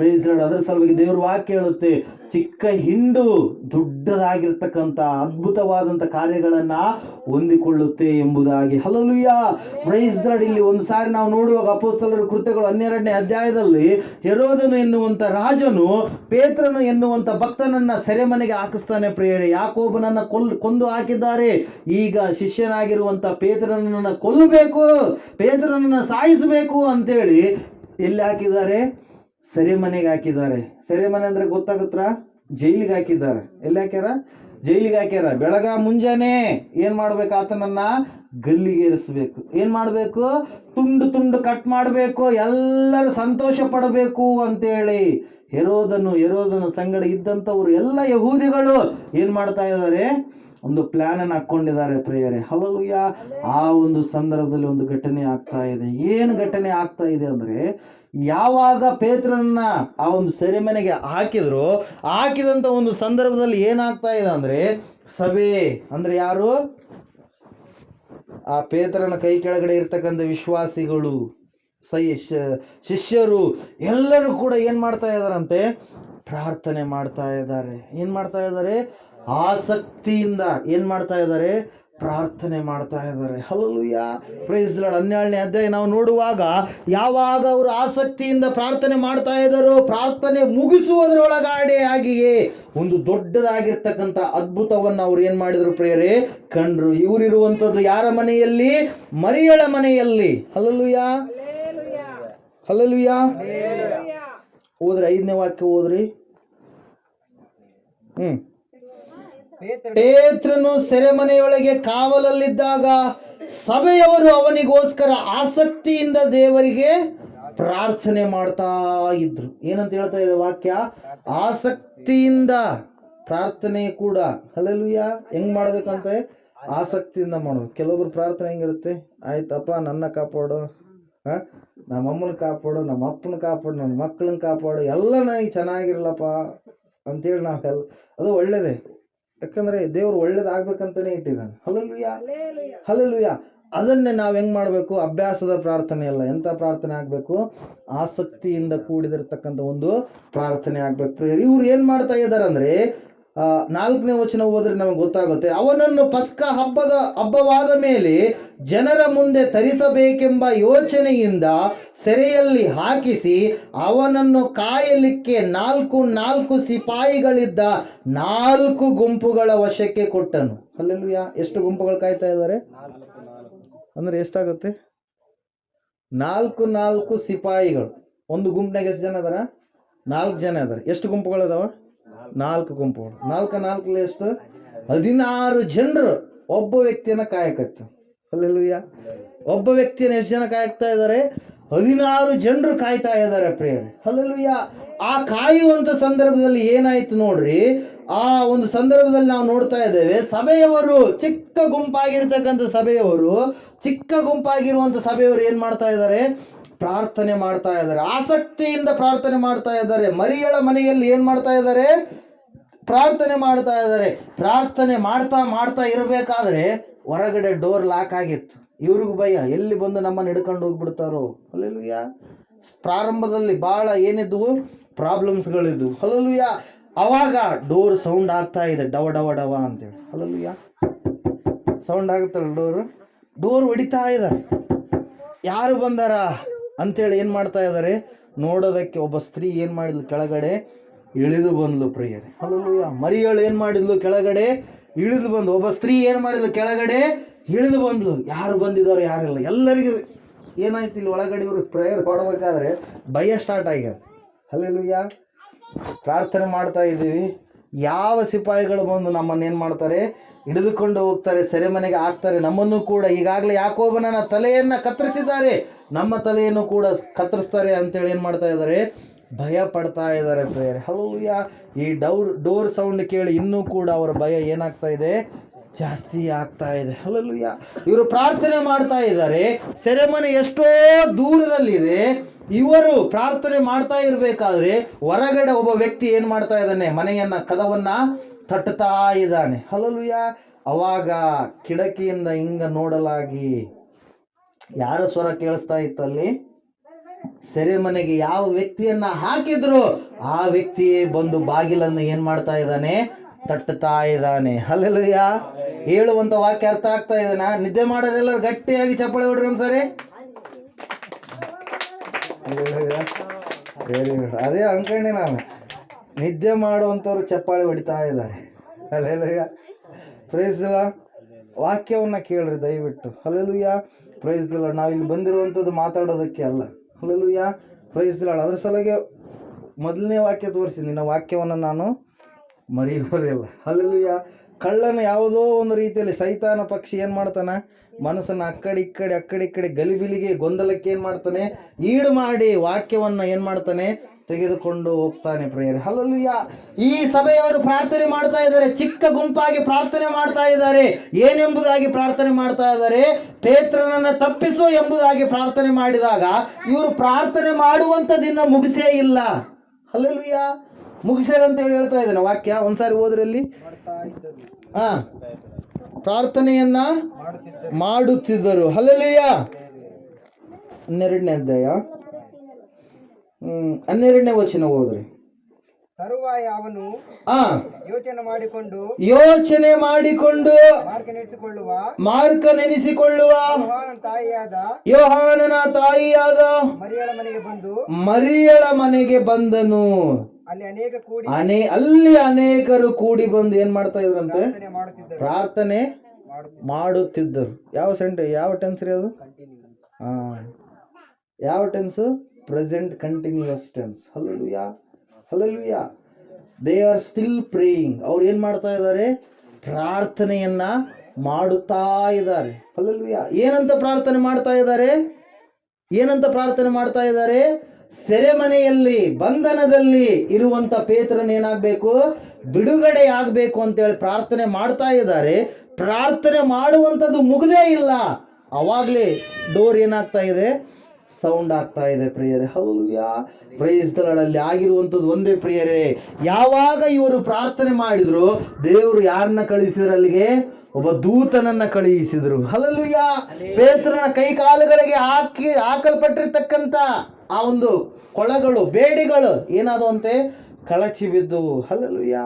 Price lord ಅದರ ಸಲುವಾಗಿ ದೇವ್ರ ವಾಕ್ಯ ಹೇಳುತ್ತೆ. ಚಿಕ್ಕ ಹಿಂಡು ದೊಡ್ಡದಾಗಿರ್ತಕ್ಕಂಥ ಅದ್ಭುತವಾದಂಥ ಕಾರ್ಯಗಳನ್ನ ಹೊಂದಿಕೊಳ್ಳುತ್ತೆ ಎಂಬುದಾಗಿ. ಹಲಲುಯ್ಯ ಪ್ರೈಸ್ ಲಾರ್ಡ್ ಇಲ್ಲಿ ಒಂದು ಸಾರಿ ನಾವು ನೋಡುವಾಗ ಅಪೋಸ್ತಲರ ಕೃತ್ಯಗಳು ಹನ್ನೆರಡನೇ ಅಧ್ಯಾಯದಲ್ಲಿ ಹೆರೋದನು ಎನ್ನುವಂತ ರಾಜನು ಪೇತ್ರನು ಎನ್ನುವಂತ ಭಕ್ತನನ್ನ ಸೆರೆಮನೆಗೆ ಹಾಕಿಸ್ತಾನೆ ಪ್ರಿಯರೇ. ಯಾಕೋಬನನ್ನ ಕೊಲ್, ಕೊಂದು ಹಾಕಿದ್ದಾರೆ. ಈಗ ಶಿಷ್ಯನಾಗಿರುವಂತ ಪೇತ್ರನನ್ನ ಕೊಲ್ಲಬೇಕು, ಪೇತ್ರನನ್ನ ಸಾಯಿಸಬೇಕು ಅಂತೇಳಿ ಎಲ್ಲಿ ಹಾಕಿದ್ದಾರೆ? ಸೆರೆಮನೆಗೆ ಹಾಕಿದ್ದಾರೆ. ಸೆರೆಮನೆ ಅಂದ್ರೆ ಗೊತ್ತಾಗುತ್ತಾ? ಜೈಲಿಗೆ ಹಾಕಿದ್ದಾರೆ. ಎಲ್ಲಿ ಹಾಕ್ಯಾರ? ಜೈಲಿಗೆ ಹಾಕ್ಯಾರ. ಬೆಳಗ ಮುಂಜಾನೆ ಏನ್ ಮಾಡ್ಬೇಕು ಆತನನ್ನ? ಗಲ್ಲಿಗೇರಿಸ್ಬೇಕು ಏನ್ ಮಾಡ್ಬೇಕು? ತುಂಡು ತುಂಡು ಕಟ್ ಮಾಡಬೇಕು. ಎಲ್ಲರೂ ಸಂತೋಷ ಪಡಬೇಕು ಅಂತೇಳಿ ಹೆರೋದನು ಹೆರೋದನು ಸಂಗಡ ಇದ್ದಂಥವ್ರು ಎಲ್ಲ ಯಹೂದಿಗಳು ಏನ್ ಮಾಡ್ತಾ ಇದ್ದಾರೆ? ಒಂದು ಪ್ಲಾನ್ ಅನ್ನು ಹಾಕೊಂಡಿದ್ದಾರೆ ಪ್ರೇಯರೆ. ಹಲಲುಯ್ಯ ಆ ಒಂದು ಸಂದರ್ಭದಲ್ಲಿ ಒಂದು ಘಟನೆ ಆಗ್ತಾ ಇದೆ. ಏನು ಘಟನೆ ಆಗ್ತಾ ಇದೆ ಅಂದ್ರೆ, ಯಾವಾಗ ಪೇತ್ರನನ್ನ ಆ ಒಂದು ಸೆರೆಮನೆಗೆ ಹಾಕಿದ್ರು, ಹಾಕಿದಂತ ಒಂದು ಸಂದರ್ಭದಲ್ಲಿ ಏನಾಗ್ತಾ ಇದೆ ಅಂದ್ರೆ, ಸಭೆ ಅಂದ್ರೆ ಯಾರು? ಆ ಪೇತ್ರನ ಕೈ ಕೆಳಗಡೆ ಇರ್ತಕ್ಕಂಥ ವಿಶ್ವಾಸಿಗಳು, ಸೈ ಶಿಷ್ಯರು ಎಲ್ಲರೂ ಕೂಡ ಏನ್ ಮಾಡ್ತಾ ಇದ್ದಾರಂತೆ? ಪ್ರಾರ್ಥನೆ ಮಾಡ್ತಾ ಇದ್ದಾರೆ. ಏನ್ ಮಾಡ್ತಾ ಇದ್ದಾರೆ? ಆಸಕ್ತಿಯಿಂದ ಏನ್ ಮಾಡ್ತಾ ಇದ್ದಾರೆ? ಪ್ರಾರ್ಥನೆ ಮಾಡ್ತಾ ಇದ್ದಾರೆ. ಹಲಲುಯ್ಯ ಪ್ರೈಸ್ ಲಾರ್ಡ್ ಹನ್ನೆರಡನೇ ಅಧ್ಯಾಯ ನಾವು ನೋಡುವಾಗ ಯಾವಾಗ ಅವರು ಆಸಕ್ತಿಯಿಂದ ಪ್ರಾರ್ಥನೆ ಮಾಡ್ತಾ ಇದ್ದಾರೋ ಪ್ರಾರ್ಥನೆ ಮುಗಿಸುವುದರೊಳಗಾಡೆ ಆಗಿಯೇ ಒಂದು ದೊಡ್ಡದಾಗಿರ್ತಕ್ಕಂಥ ಅದ್ಭುತವನ್ನು ಅವ್ರು ಏನು ಮಾಡಿದ್ರು ಪ್ರೇಯರೇ? ಕಂಡ್ರು. ಇವರಿರುವಂಥದ್ದು ಯಾರ ಮನೆಯಲ್ಲಿ? ಮರಿಯಳ ಮನೆಯಲ್ಲಿ. ಹಲಲುಯ್ಯ ಹಲಲುಯ್ಯ ಹೋದ್ರೆ ಐದನೇ ವಾಕ್ಯ ಹೋದ್ರಿ. ಹ್ಮ್. ಪೇತ್ರನು ಸೆರೆಮನೆಯೊಳಗೆ ಕಾವಲಲ್ಲಿದ್ದಾಗ ಸಭೆಯವರು ಅವನಿಗೋಸ್ಕರ ಆಸಕ್ತಿಯಿಂದ ದೇವರಿಗೆ ಪ್ರಾರ್ಥನೆ ಮಾಡ್ತಾ ಇದ್ರು. ಏನಂತ ಹೇಳ್ತಾ ಇದೆ ವಾಕ್ಯ? ಆಸಕ್ತಿಯಿಂದ ಪ್ರಾರ್ಥನೆ ಕೂಡ. ಅಲ್ಲೆಲ್ಲೂಯ್ಯ ಹೆಂಗ್ ಮಾಡ್ಬೇಕಂತ? ಆಸಕ್ತಿಯಿಂದ ಮಾಡೋದು. ಕೆಲವೊಬ್ರು ಪ್ರಾರ್ಥನೆ ಹೆಂಗಿರುತ್ತೆ? ಆಯ್ತಪ್ಪ, ನನ್ನ ಕಾಪಾಡು. ಹಾಂ? ನಮ್ಮ ಅಮ್ಮನ ಕಾಪಾಡು ನಮ್ಮ ಅಪ್ಪನ ಕಾಪಾಡು ನನ್ನ ಮಕ್ಕಳನ್ನ ಕಾಪಾಡು. ಎಲ್ಲ ನನಗೆ ಚೆನ್ನಾಗಿರಲಪ್ಪ ಅಂತೇಳಿ ನಾವು ಅದು ಒಳ್ಳೇದೇ. ಯಾಕಂದ್ರೆ ದೇವ್ರು ಒಳ್ಳೇದಾಗ್ಬೇಕಂತಾನೆ ಇಟ್ಟಿದ್ದಾನೆ. ಹಲಲುಯ್ಯ ಹಲಲುಯ್ಯ ಅದನ್ನೇ ನಾವು ಹೆಂಗ್ ಮಾಡಬೇಕು? ಅಭ್ಯಾಸದ ಪ್ರಾರ್ಥನೆ ಅಲ್ಲ. ಎಂತ ಪ್ರಾರ್ಥನೆ ಆಗಬೇಕು? ಆಸಕ್ತಿಯಿಂದ ಕೂಡಿದಿರ್ತಕ್ಕಂಥ ಒಂದು ಪ್ರಾರ್ಥನೆ ಆಗ್ಬೇಕು. ಇವ್ರು ಏನ್ ಮಾಡ್ತಾ ಇದ್ದಾರೆ ಅಂದ್ರೆ ನಾಲ್ಕನೇ ವಚನ ಹೋದ್ರೆ ನಮಗೆ ಗೊತ್ತಾಗುತ್ತೆ, ಅವನನ್ನು ಪಸ್ಕ ಹಬ್ಬದ ಹಬ್ಬವಾದ ಮೇಲೆ ಜನರ ಮುಂದೆ ತರಿಸಬೇಕೆಂಬ ಯೋಚನೆಯಿಂದ ಸೆರೆಯಲ್ಲಿ ಹಾಕಿಸಿ, ಅವನನ್ನು ಕಾಯಲಿಕ್ಕೆ ನಾಲ್ಕು ನಾಲ್ಕು ಸಿಪಾಯಿಗಳಿದ್ದ ನಾಲ್ಕು ಗುಂಪುಗಳ ವಶಕ್ಕೆ ಕೊಟ್ಟನು. ಅಲ್ಲೆಲ್ಲೂಯ ಎಷ್ಟು ಗುಂಪುಗಳು ಕಾಯ್ತಾ ಇದ್ದಾರೆ? ಅಂದ್ರೆ ಎಷ್ಟಾಗುತ್ತೆ? ನಾಲ್ಕು ನಾಲ್ಕು ಸಿಪಾಯಿಗಳು. ಒಂದು ಗುಂಪಿನಾಗ ಎಷ್ಟು ಜನ ಅದಾರ ನಾಲ್ಕು ಜನ ಅದಾರ ಎಷ್ಟು ಗುಂಪುಗಳು ಅದಾವ ನಾಲ್ಕು ಗುಂಪು. ನಾಲ್ಕು ನಾಲ್ಕು ಎಷ್ಟು? ಹದಿನಾರು ಜನರು ಒಬ್ಬ ವ್ಯಕ್ತಿಯನ್ನ ಕಾಯಕತ್ತು. ಅಲ್ಲೆಲ್ಲೂಯ್ಯ ಒಬ್ಬ ವ್ಯಕ್ತಿಯನ್ನು ಎಷ್ಟು ಜನ ಕಾಯ್ತಾ ಇದ್ದಾರೆ? ಹದಿನಾರು ಜನರು ಕಾಯ್ತಾ ಇದ್ದಾರೆ ಪ್ರೇಯರ್. ಅಲ್ಲೆಲ್ಲೂಯ್ಯ ಆ ಕಾಯುವಂತ ಸಂದರ್ಭದಲ್ಲಿ ಏನಾಯ್ತು ನೋಡ್ರಿ? ಆ ಒಂದು ಸಂದರ್ಭದಲ್ಲಿ ನಾವು ನೋಡ್ತಾ ಇದ್ದೇವೆ, ಸಭೆಯವರು ಚಿಕ್ಕ ಗುಂಪಾಗಿರ್ತಕ್ಕಂಥ ಸಭೆಯವರು, ಚಿಕ್ಕ ಗುಂಪಾಗಿರುವಂತ ಸಭೆಯವರು ಏನು ಮಾಡ್ತಾ ಇದ್ದಾರೆ? ಪ್ರಾರ್ಥನೆ ಮಾಡ್ತಾ ಇದ್ದಾರೆ. ಆಸಕ್ತಿಯಿಂದ ಪ್ರಾರ್ಥನೆ ಮಾಡ್ತಾ ಇದ್ದಾರೆ. ಮರಿಯಳ ಮನೆಯಲ್ಲಿ ಏನ್ ಮಾಡ್ತಾ ಇದ್ದಾರೆ? ಪ್ರಾರ್ಥನೆ ಮಾಡ್ತಾ ಇದ್ದಾರೆ. ಪ್ರಾರ್ಥನೆ ಮಾಡ್ತಾ ಮಾಡ್ತಾ ಇರಬೇಕಾದ್ರೆ ಹೊರಗಡೆ ಡೋರ್ ಲಾಕ್ ಆಗಿತ್ತು. ಇವ್ರಿಗೂ ಭಯ. ಎಲ್ಲಿ ಬಂದು ನಮ್ಮನ್ನು ಹಿಡ್ಕೊಂಡು ಹೋಗ್ಬಿಡ್ತಾರೋ? ಅಲ್ಲೆಲ್ಲೂಯ್ಯ ಪ್ರಾರಂಭದಲ್ಲಿ ಭಾಳ ಏನಿದ್ವು? ಪ್ರಾಬ್ಲಮ್ಸ್ಗಳಿದ್ವು. ಅಲ್ಲೆಲ್ಲೂಯ ಅವಾಗ ಡೋರ್ ಸೌಂಡ್ ಆಗ್ತಾ ಇದೆ. ಡವ ಡವ ಡವ ಅಂತೇಳಿ. ಅಲ್ಲೆಲ್ಲೂಯ ಸೌಂಡ್ ಆಗುತ್ತಲ್ಲ ಡೋರು. ಡೋರ್ ಹೊಡಿತಾ ಇದ್ದಾರೆ ಯಾರು ಬಂದಾರ? ಅಂತೇಳಿ ಏನು ಮಾಡ್ತಾ ಇದ್ದಾರೆ ನೋಡೋದಕ್ಕೆ ಒಬ್ಬ ಸ್ತ್ರೀ ಏನು ಮಾಡಿದ್ಲು? ಕೆಳಗಡೆ ಇಳಿದು ಬಂದ್ಲು ಪ್ರಿಯರೇ. ಅಲ್ಲೂ ಮರಿಯಳು ಏನು ಮಾಡಿದ್ಲು? ಕೆಳಗಡೆ ಇಳಿದು ಬಂದು ಒಬ್ಬ ಸ್ತ್ರೀ ಏನು ಮಾಡಿದ್ಲು? ಕೆಳಗಡೆ ಇಳಿದು ಬಂದ್ಲು. ಯಾರು ಬಂದಿದ್ದಾರೋ ಯಾರಿಲ್ಲ. ಎಲ್ಲರಿಗೂ ಏನಾಯ್ತು? ಇಲ್ಲಿ ಒಳಗಡೆ ಇವರು ಪ್ರೇಯರ್ ಕೊಡಬೇಕಾದ್ರೆ ಭಯ ಸ್ಟಾರ್ಟ್ ಆಗ್ಯದ. ಅಲ್ಲೆಲ್ಲೂಯ್ಯ ಪ್ರಾರ್ಥನೆ ಮಾಡ್ತಾ ಇದ್ದೀವಿ. ಯಾವ ಸಿಪಾಯಿಗಳು ಬಂದು ನಮ್ಮನ್ನು ಏನು ಮಾಡ್ತಾರೆ? ಹಿಡಿದುಕೊಂಡು ಹೋಗ್ತಾರೆ. ಸೆರೆಮನೆಗೆ ಹಾಕ್ತಾರೆ. ನಮ್ಮನ್ನು ಕೂಡ ಈಗಾಗಲೇ ಯಾಕೋಬನ ತಲೆಯನ್ನು ಕತ್ತರಿಸಿದ್ದಾರೆ. ನಮ್ಮ ತಲೆಯನ್ನು ಕೂಡ ಕತ್ತರಿಸ್ತಾರೆ ಅಂತೇಳಿ ಏನು ಮಾಡ್ತಾ ಇದ್ದಾರೆ ಭಯ ಪಡ್ತಾ ಇದ್ದಾರೆ ಪ್ರೇಯರ್ ಹಲಲುಯ್ಯ ಈ ಡೌರ್, ಡೋರ್ ಸೌಂಡ್ ಕೇಳಿ ಇನ್ನೂ ಕೂಡ ಅವರ ಭಯ ಏನಾಗ್ತಾ ಇದೆ? ಜಾಸ್ತಿ ಆಗ್ತಾ ಇದೆ. ಹಲಲುಯ್ಯ ಇವರು ಪ್ರಾರ್ಥನೆ ಮಾಡ್ತಾ ಇದ್ದಾರೆ ಸೆರೆಮನೆ ಎಷ್ಟೋ ದೂರದಲ್ಲಿದೆ. ಇವರು ಪ್ರಾರ್ಥನೆ ಮಾಡ್ತಾ ಇರಬೇಕಾದ್ರೆ ಹೊರಗಡೆ ಒಬ್ಬ ವ್ಯಕ್ತಿ ಏನು ಮಾಡ್ತಾ ಇದ್ದಾನೆ? ಮನೆಯನ್ನ, ಕದವನ್ನ ತಟ್ಟುತ್ತಾ ಇದ್ದಾನೆ. ಹಲಲುಯ್ಯ ಅವಾಗ ಕಿಡಕಿಯಿಂದ ಹಿಂಗ ನೋಡಲಾಗಿ ಯಾರ ಸ್ವರ ಕೇಳಿಸ್ತಾ ಇತ್ತು ಅಲ್ಲಿ? ಸೆರೆಮನೆಗೆ ಯಾವ ವ್ಯಕ್ತಿಯನ್ನ ಹಾಕಿದ್ರು ಆ ವ್ಯಕ್ತಿಯೇ ಬಂದು ಬಾಗಿಲನ್ನು ಏನ್ ಮಾಡ್ತಾ ಇದ್ದಾನೆ? ತಟ್ಟುತ್ತಾ ಇದ್ದಾನೆ. ಅಲ್ಲೆಲ್ಲಯ್ಯ ಹೇಳುವಂತ ವಾಕ್ಯ ಅರ್ಥ ಆಗ್ತಾ ಇದ್ದಾನ ನಿದ್ದೆ ಮಾಡೋರೆಲ್ಲರೂ ಗಟ್ಟಿಯಾಗಿ ಚಪ್ಪಾಳೆ ಹೊಡ್ರಿ ಒಂದ್ಸರಿ. ಅದೇ ಅನ್ಕೊಂಡೆ ನಾನು. ನಿದ್ದೆ ಮಾಡುವಂಥವ್ರು ಚಪ್ಪಾಳೆ ಹೊಡಿತಾ ಇದ್ದಾರೆ. ಅಲ್ಲೆಲ್ಲಯ್ಯ ಪ್ರೈಸ್ ವಾಕ್ಯವನ್ನ ಕೇಳ್ರಿ ದಯವಿಟ್ಟು. ಹಲಲುಯ್ಯ ಪ್ರೈಸ್ ನಾವು ಇಲ್ಲಿ ಬಂದಿರುವಂಥದ್ದು ಮಾತಾಡೋದಕ್ಕೆ ಅಲ್ಲ. ಹಲಲುಯ್ಯ ಪ್ರೈಸ್ ಅದ್ರ ಸಲಗೆ ಮೊದಲನೇ ವಾಕ್ಯ ತೋರಿಸಿದ್ದೀನಿ ವಾಕ್ಯವನ್ನು ನಾನು ಮರೆಯೋದಿಲ್ಲ. ಯಾ ಕಳ್ಳನ ಯಾವುದೋ ಒಂದು ರೀತಿಯಲ್ಲಿ ಸೈತಾನ ಪಕ್ಷಿ ಏನು ಮಾಡ್ತಾನೆ? ಮನಸ್ಸನ್ನು ಅಕ್ಕಡೆ ಕಡೆ ಅಕ್ಕಡೆ ಕಡೆ ಆ ಕಡೆ ಈ ಕಡೆ ಗಲಿಬಿಲಿಗೆ, ಗೊಂದಲಕ್ಕೆ ಏನು ಮಾಡ್ತಾನೆ? ಈಡು ಮಾಡಿ ವಾಕ್ಯವನ್ನು ಏನು ಮಾಡ್ತಾನೆ? ತೆಗೆದುಕೊಂಡು ಹೋಗ್ತಾನೆ ಪ್ರೇಯರ್. ಅಲ್ಲಲ್ಲಿಯ ಈ ಸಭೆಯವರು ಪ್ರಾರ್ಥನೆ ಮಾಡ್ತಾ ಇದ್ದಾರೆ. ಚಿಕ್ಕ ಗುಂಪಾಗಿ ಪ್ರಾರ್ಥನೆ ಮಾಡ್ತಾ ಇದ್ದಾರೆ. ಏನೆಂಬುದಾಗಿ ಪ್ರಾರ್ಥನೆ ಮಾಡ್ತಾ ಇದ್ದಾರೆ? ಪೇತ್ರನನ್ನ ತಪ್ಪಿಸು ಎಂಬುದಾಗಿ ಪ್ರಾರ್ಥನೆ ಮಾಡಿದಾಗ ಇವರು ಪ್ರಾರ್ಥನೆ ಮಾಡುವಂಥದ್ದಿನ್ನ ಮುಗಿಸೇ ಇಲ್ಲ. ಹಲಲುಯ್ಯ ಮುಗಿಸ್ಯಾರ ಅಂತ ಹೇಳಿ ಹೇಳ್ತಾ ಇದ್ದಾನೆ. ವಾಕ್ಯ ಒಂದ್ಸಾರಿ ಹೋದ್ರಲ್ಲಿ ಹಾ. ಪ್ರಾರ್ಥನೆಯನ್ನ ಮಾಡುತ್ತಿದ್ದರು. ಅಲ್ಲಲ್ಲಿಯ ಹನ್ನೆರಡನೇ ಅಧ್ಯಾಯ. ಹನ್ನೆರಡನೇ ವಚನ ಹೋದ್ರಿ. ತರುವಾಯ ಅವನು ಯೋಚನೆ ಮಾಡಿಕೊಂಡು ಯೋಚನೆ ಮಾಡಿಕೊಂಡು ಮಾರ್ಗ ನಡೆಸಿಕೊಳ್ಳುವ ಮಾರ್ಕ ನೆನೆಸಿಕೊಳ್ಳುವ. ಯೋಹಾನನ ತಾಯಿಯಾದ ಯೋಹಾನನ ತಾಯಿಯಾದ ಮರಿಯಳ ಮನೆಗೆ ಬಂದು ಮರಿಯಳ ಮನೆಗೆ ಬಂದನು. ಅಲ್ಲಿ ಅನೇಕ ಕೂಡಿ ಅನೇ ಅಲ್ಲಿ ಅನೇಕರು ಕೂಡಿ ಬಂದು ಏನ್ ಮಾಡ್ತಾ ಇದ್ರಂತೆ? ಪ್ರಾರ್ಥನೆ ಮಾಡುತ್ತಿದ್ದರು. ಯಾವ ಸೆಂಟೆ ಯಾವ ಟೆನ್ಸ್ ರೀ ಅದು? ಹಾ ಯಾವ tense? Present continuous tense hallelujah hallelujah. They are still praying ಅವ್ರು ಏನು ಮಾಡ್ತಾ ಇದ್ದಾರೆ? ಪ್ರಾರ್ಥನೆಯನ್ನ ಮಾಡುತ್ತಾ ಇದ್ದಾರೆ. ಹಲಲುಯ ಏನಂತ ಪ್ರಾರ್ಥನೆ ಮಾಡ್ತಾ ಇದ್ದಾರೆ? ಏನಂತ ಪ್ರಾರ್ಥನೆ ಮಾಡ್ತಾ ಇದ್ದಾರೆ? ಸೆರೆಮನೆಯಲ್ಲಿ, ಬಂಧನದಲ್ಲಿ ಇರುವಂತ ಪೇತ್ರನ ಏನಾಗಬೇಕು? ಬಿಡುಗಡೆ ಆಗಬೇಕು ಅಂತೇಳಿ ಪ್ರಾರ್ಥನೆ ಮಾಡ್ತಾ ಇದ್ದಾರೆ. ಪ್ರಾರ್ಥನೆ ಮಾಡುವಂಥದ್ದು ಮುಗದೇ ಇಲ್ಲ. ಅವಾಗಲೇ ಡೋರ್ ಏನಾಗ್ತಾ ಇದೆ? ಸೌಂಡ್ ಆಗ್ತಾ ಇದೆ ಪ್ರಿಯರೇ. ಹೌದು ಪ್ರೈಸ್ ಅಲ್ಲಿ ಆಗಿರುವಂಥದ್ದು ಒಂದೇ ಪ್ರಿಯರೇ. ಯಾವಾಗ ಇವರು ಪ್ರಾರ್ಥನೆ ಮಾಡಿದ್ರು ದೇವರು ಯಾರನ್ನ ಕಳಿಸಿದ್ರು ಅಲ್ಲಿಗೆ? ಒಬ್ಬ ದೂತನನ್ನ ಕಳುಹಿಸಿದ್ರು. ಹಲಲುಯ್ಯ ಪೇತ್ರನ ಕೈ ಕಾಲುಗಳಿಗೆ ಹಾಕಿ ಹಾಕಲ್ಪಟ್ಟಿರ್ತಕ್ಕಂಥ ಆ ಒಂದು ಕೊಳಗಳು ಬೇಡಿಗಳು ಏನಾದವಂತೆ? ಕಳಚಿ ಬಿದ್ದು ಹಲಲುಯ್ಯ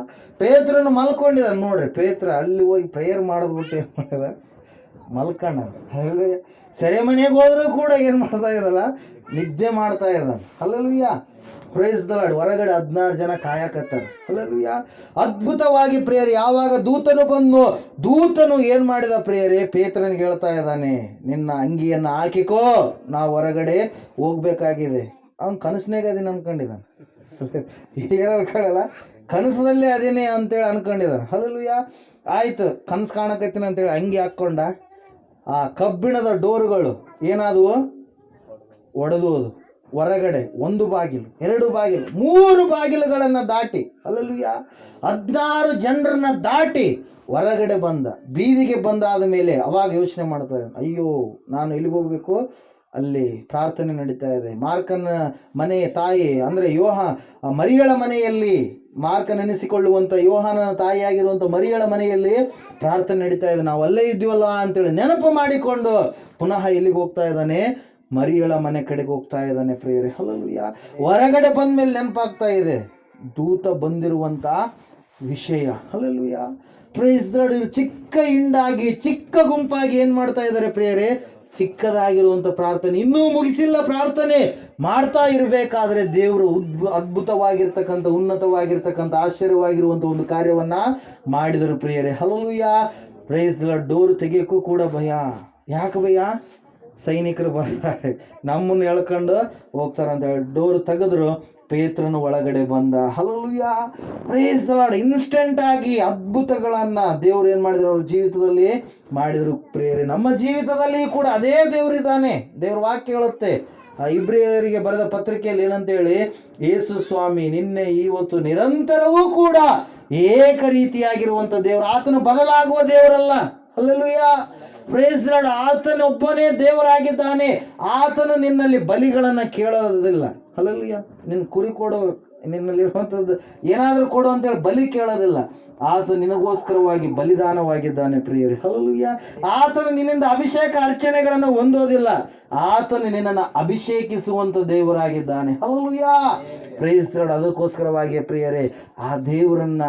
ಪೇತ್ರನ ಮಲ್ಕೊಂಡಿದ್ದಾರೆ ನೋಡ್ರಿ ಪೇತ್ರ ಅಲ್ಲಿ ಹೋಗಿ ಪ್ರೇಯರ್ ಮಾಡೋದ್ಬಿಟ್ಟು ಏನು ಮಾಡಿದ ಸೆರೆಮನೆಗೆ ಹೋದ್ರೂ ಕೂಡ ಏನು ಮಾಡ್ತಾ ಇರಲ್ಲ ನಿದ್ದೆ ಮಾಡ್ತಾ ಇದ್ದಾನೆ ಅಲ್ಲಲ್ವಿಯ ಪ್ರೈಸ್ ದಲಾಡ್ ಹೊರಗಡೆ ಹದಿನಾರು ಜನ ಕಾಯಕತ್ತಾರೆ. ಅಲ್ಲಲ್ವಿಯ ಅದ್ಭುತವಾಗಿ ಪ್ರೇಯರ್, ಯಾವಾಗ ದೂತನು ಬಂದು, ದೂತನು ಏನು ಮಾಡಿದ ಪ್ರೇಯರೇ? ಪೇತ್ರನಿಗೆ ಹೇಳ್ತಾ ಇದ್ದಾನೆ, ನಿನ್ನ ಅಂಗಿಯನ್ನು ಹಾಕಿಕೋ, ನಾವು ಹೊರಗಡೆ ಹೋಗ್ಬೇಕಾಗಿದೆ. ಅವ್ನು ಕನಸಿನಾಗ ಅದೀನಿ ಅನ್ಕೊಂಡಿದ್ದಾನೆ? ಹೇಳಲ್ಲ ಕನಸಿನಲ್ಲೇ ಅದೇನೇ ಅಂತೇಳಿ ಅನ್ಕೊಂಡಿದ್ದಾನೆ. ಅಲ್ಲಲ್ವಿಯ ಆಯಿತು, ಕನಸು ಕಾಣಕತ್ತೀನಿ ಅಂತೇಳಿ ಅಂಗಿ ಹಾಕ್ಕೊಂಡ. ಆ ಕಬ್ಬಿಣದ ಡೋರುಗಳು ಏನಾದವು? ಒಡೆದು ಹೊರಗಡೆ ಒಂದು ಬಾಗಿಲು, ಎರಡು ಬಾಗಿಲು, ಮೂರು ಬಾಗಿಲುಗಳನ್ನು ದಾಟಿ ಅಲ್ಲಲ್ಲೂಯ ಹದಿನಾರು ಜನರನ್ನ ದಾಟಿ ಹೊರಗಡೆ ಬಂದ, ಬೀದಿಗೆ ಬಂದಾದ ಮೇಲೆ ಅವಾಗ ಯೋಚನೆ ಮಾಡ್ತಾ ಅಯ್ಯೋ, ನಾನು ಎಲ್ಲಿಗೆ ಹೋಗ್ಬೇಕು? ಅಲ್ಲಿ ಪ್ರಾರ್ಥನೆ ನಡೀತಾ ಇದೆ. ಮಾರ್ಕನ ಮನೆ ತಾಯಿ, ಅಂದರೆ ಯೋಹ ಮರಿಗಳ ಮನೆಯಲ್ಲಿ ಮಾರ್ಕ ನೆನೆಸಿಕೊಳ್ಳುವಂಥ ಯೋಹಾನನ ತಾಯಿಯಾಗಿರುವಂಥ ಮರಿಯಳ ಮನೆಯಲ್ಲಿ ಪ್ರಾರ್ಥನೆ ನಡೀತಾ ಇದೆ. ನಾವು ಅಲ್ಲೇ ಇದ್ದೀವಲ್ಲ ಅಂತೇಳಿ ನೆನಪು ಮಾಡಿಕೊಂಡು ಪುನಃ ಎಲ್ಲಿಗೆ ಹೋಗ್ತಾ ಇದ್ದಾನೆ? ಮರಿಯಳ ಮನೆ ಕಡೆಗೆ ಹೋಗ್ತಾ ಇದ್ದಾನೆ ಪ್ರಿಯರೇ. ಯಾ ಹೊರಗಡೆ ಬಂದ್ಮೇಲೆ ನೆನಪಾಗ್ತಾ ಇದೆ. ದೂತ ಬಂದಿರುವಂತ ವಿಷಯ. ಹಲಲುಯ್ಯ ಪ್ರೇಸ್ ಇವ್ರು ಚಿಕ್ಕ ಹಿಂಡಾಗಿ, ಚಿಕ್ಕ ಗುಂಪಾಗಿ ಏನು ಮಾಡ್ತಾ ಇದ್ದಾರೆ ಪ್ರಿಯರೇ? ಚಿಕ್ಕದಾಗಿರುವಂತ ಪ್ರಾರ್ಥನೆ. ಇನ್ನೂ ಮುಗಿಸಿಲ್ಲ ಪ್ರಾರ್ಥನೆ. ಮಾಡ್ತಾ ಇರಬೇಕಾದ್ರೆ ದೇವರು ಅದ್ಭುತವಾಗಿರ್ತಕ್ಕಂಥ, ಉನ್ನತವಾಗಿರ್ತಕ್ಕಂಥ ಆಶ್ಚರ್ಯವಾಗಿರುವಂಥ ಒಂದು ಕಾರ್ಯವನ್ನು ಮಾಡಿದರು ಪ್ರಿಯರೇ. ಹಲಲುಯ್ಯ ಪ್ರೈಸ್ ಡೋರ್ ತೆಗಿಯೋಕ್ಕೂ ಕೂಡ ಭಯ. ಯಾಕೆ ಭಯ? ಸೈನಿಕರು ಬರ್ತಾರೆ ನಮ್ಮನ್ನು ಎಳ್ಕೊಂಡು ಹೋಗ್ತಾರೆ ಅಂತ ಹೇಳಿ ಡೋರ್ ತೆಗೆದ್ರು. ಪೇತ್ರನು ಒಳಗಡೆ ಬಂದ ಹಲಲುಯ್ಯ ಪ್ರೈಸ್ ಇನ್ಸ್ಟೆಂಟ್ ಆಗಿ ಅದ್ಭುತಗಳನ್ನ ದೇವ್ರು ಏನ್ ಮಾಡಿದ್ರು? ಅವ್ರ ಜೀವಿತದಲ್ಲಿ ಮಾಡಿದ್ರು ಪ್ರೇರೆ. ನಮ್ಮ ಜೀವಿತದಲ್ಲಿ ಕೂಡ ಅದೇ ದೇವ್ರಿದ್ದಾನೆ ದೇವ್ರ ವಾಕ್ಯ ಹೇಳುತ್ತೆ. ಇಬ್ರಿಯರಿಗೆ ಬರೆದ ಪತ್ರಿಕೆಯಲ್ಲಿ ಏನಂತೇಳಿ, ಯೇಸು ಸ್ವಾಮಿ, ನಿನ್ನೆ ಇವತ್ತು ನಿರಂತರವೂ ಕೂಡ ಏಕ ರೀತಿಯಾಗಿರುವಂತ ದೇವರು. ಆತನು ಬದಲಾಗುವ ದೇವರಲ್ಲ. ಅಲ್ಲಲ್ಲೂಯ್ಯ ಪ್ರೇಸ್ ಲಾರ್ಡ್ ಆತನೊಬ್ಬನೇ ದೇವರಾಗಿದ್ದಾನೆ. ಆತನು ನಿನ್ನಲ್ಲಿ ಬಲಿಗಳನ್ನ ಕೇಳೋದಿಲ್ಲ. ಅಲ್ಲಲ್ವಯ್ಯ ನಿನ್ನ ಕುರಿ ಕೊಡೋ ನಿನ್ನಲ್ಲಿರುವಂಥದ್ದು ಏನಾದರೂ ಕೊಡು ಅಂತೇಳಿ ಬಲಿ ಕೇಳೋದಿಲ್ಲ. ಆತ ನಿನಗೋಸ್ಕರವಾಗಿ ಬಲಿದಾನವಾಗಿದ್ದಾನೆ ಪ್ರಿಯರಿ. ಹಲಲುಯ್ಯ ಆತನು ನಿನ್ನಿಂದ ಅಭಿಷೇಕ ಅರ್ಚನೆಗಳನ್ನು ಹೊಂದೋದಿಲ್ಲ. ಆತನು ನಿನ್ನನ್ನು ಅಭಿಷೇಕಿಸುವಂತ ದೇವರಾಗಿದ್ದಾನೆ. ಹಲಲುಯ್ಯ ಪ್ರೈಸ್ತಾಡ್ ಅದಕ್ಕೋಸ್ಕರವಾಗಿ ಪ್ರಿಯರೇ, ಆ ದೇವರನ್ನ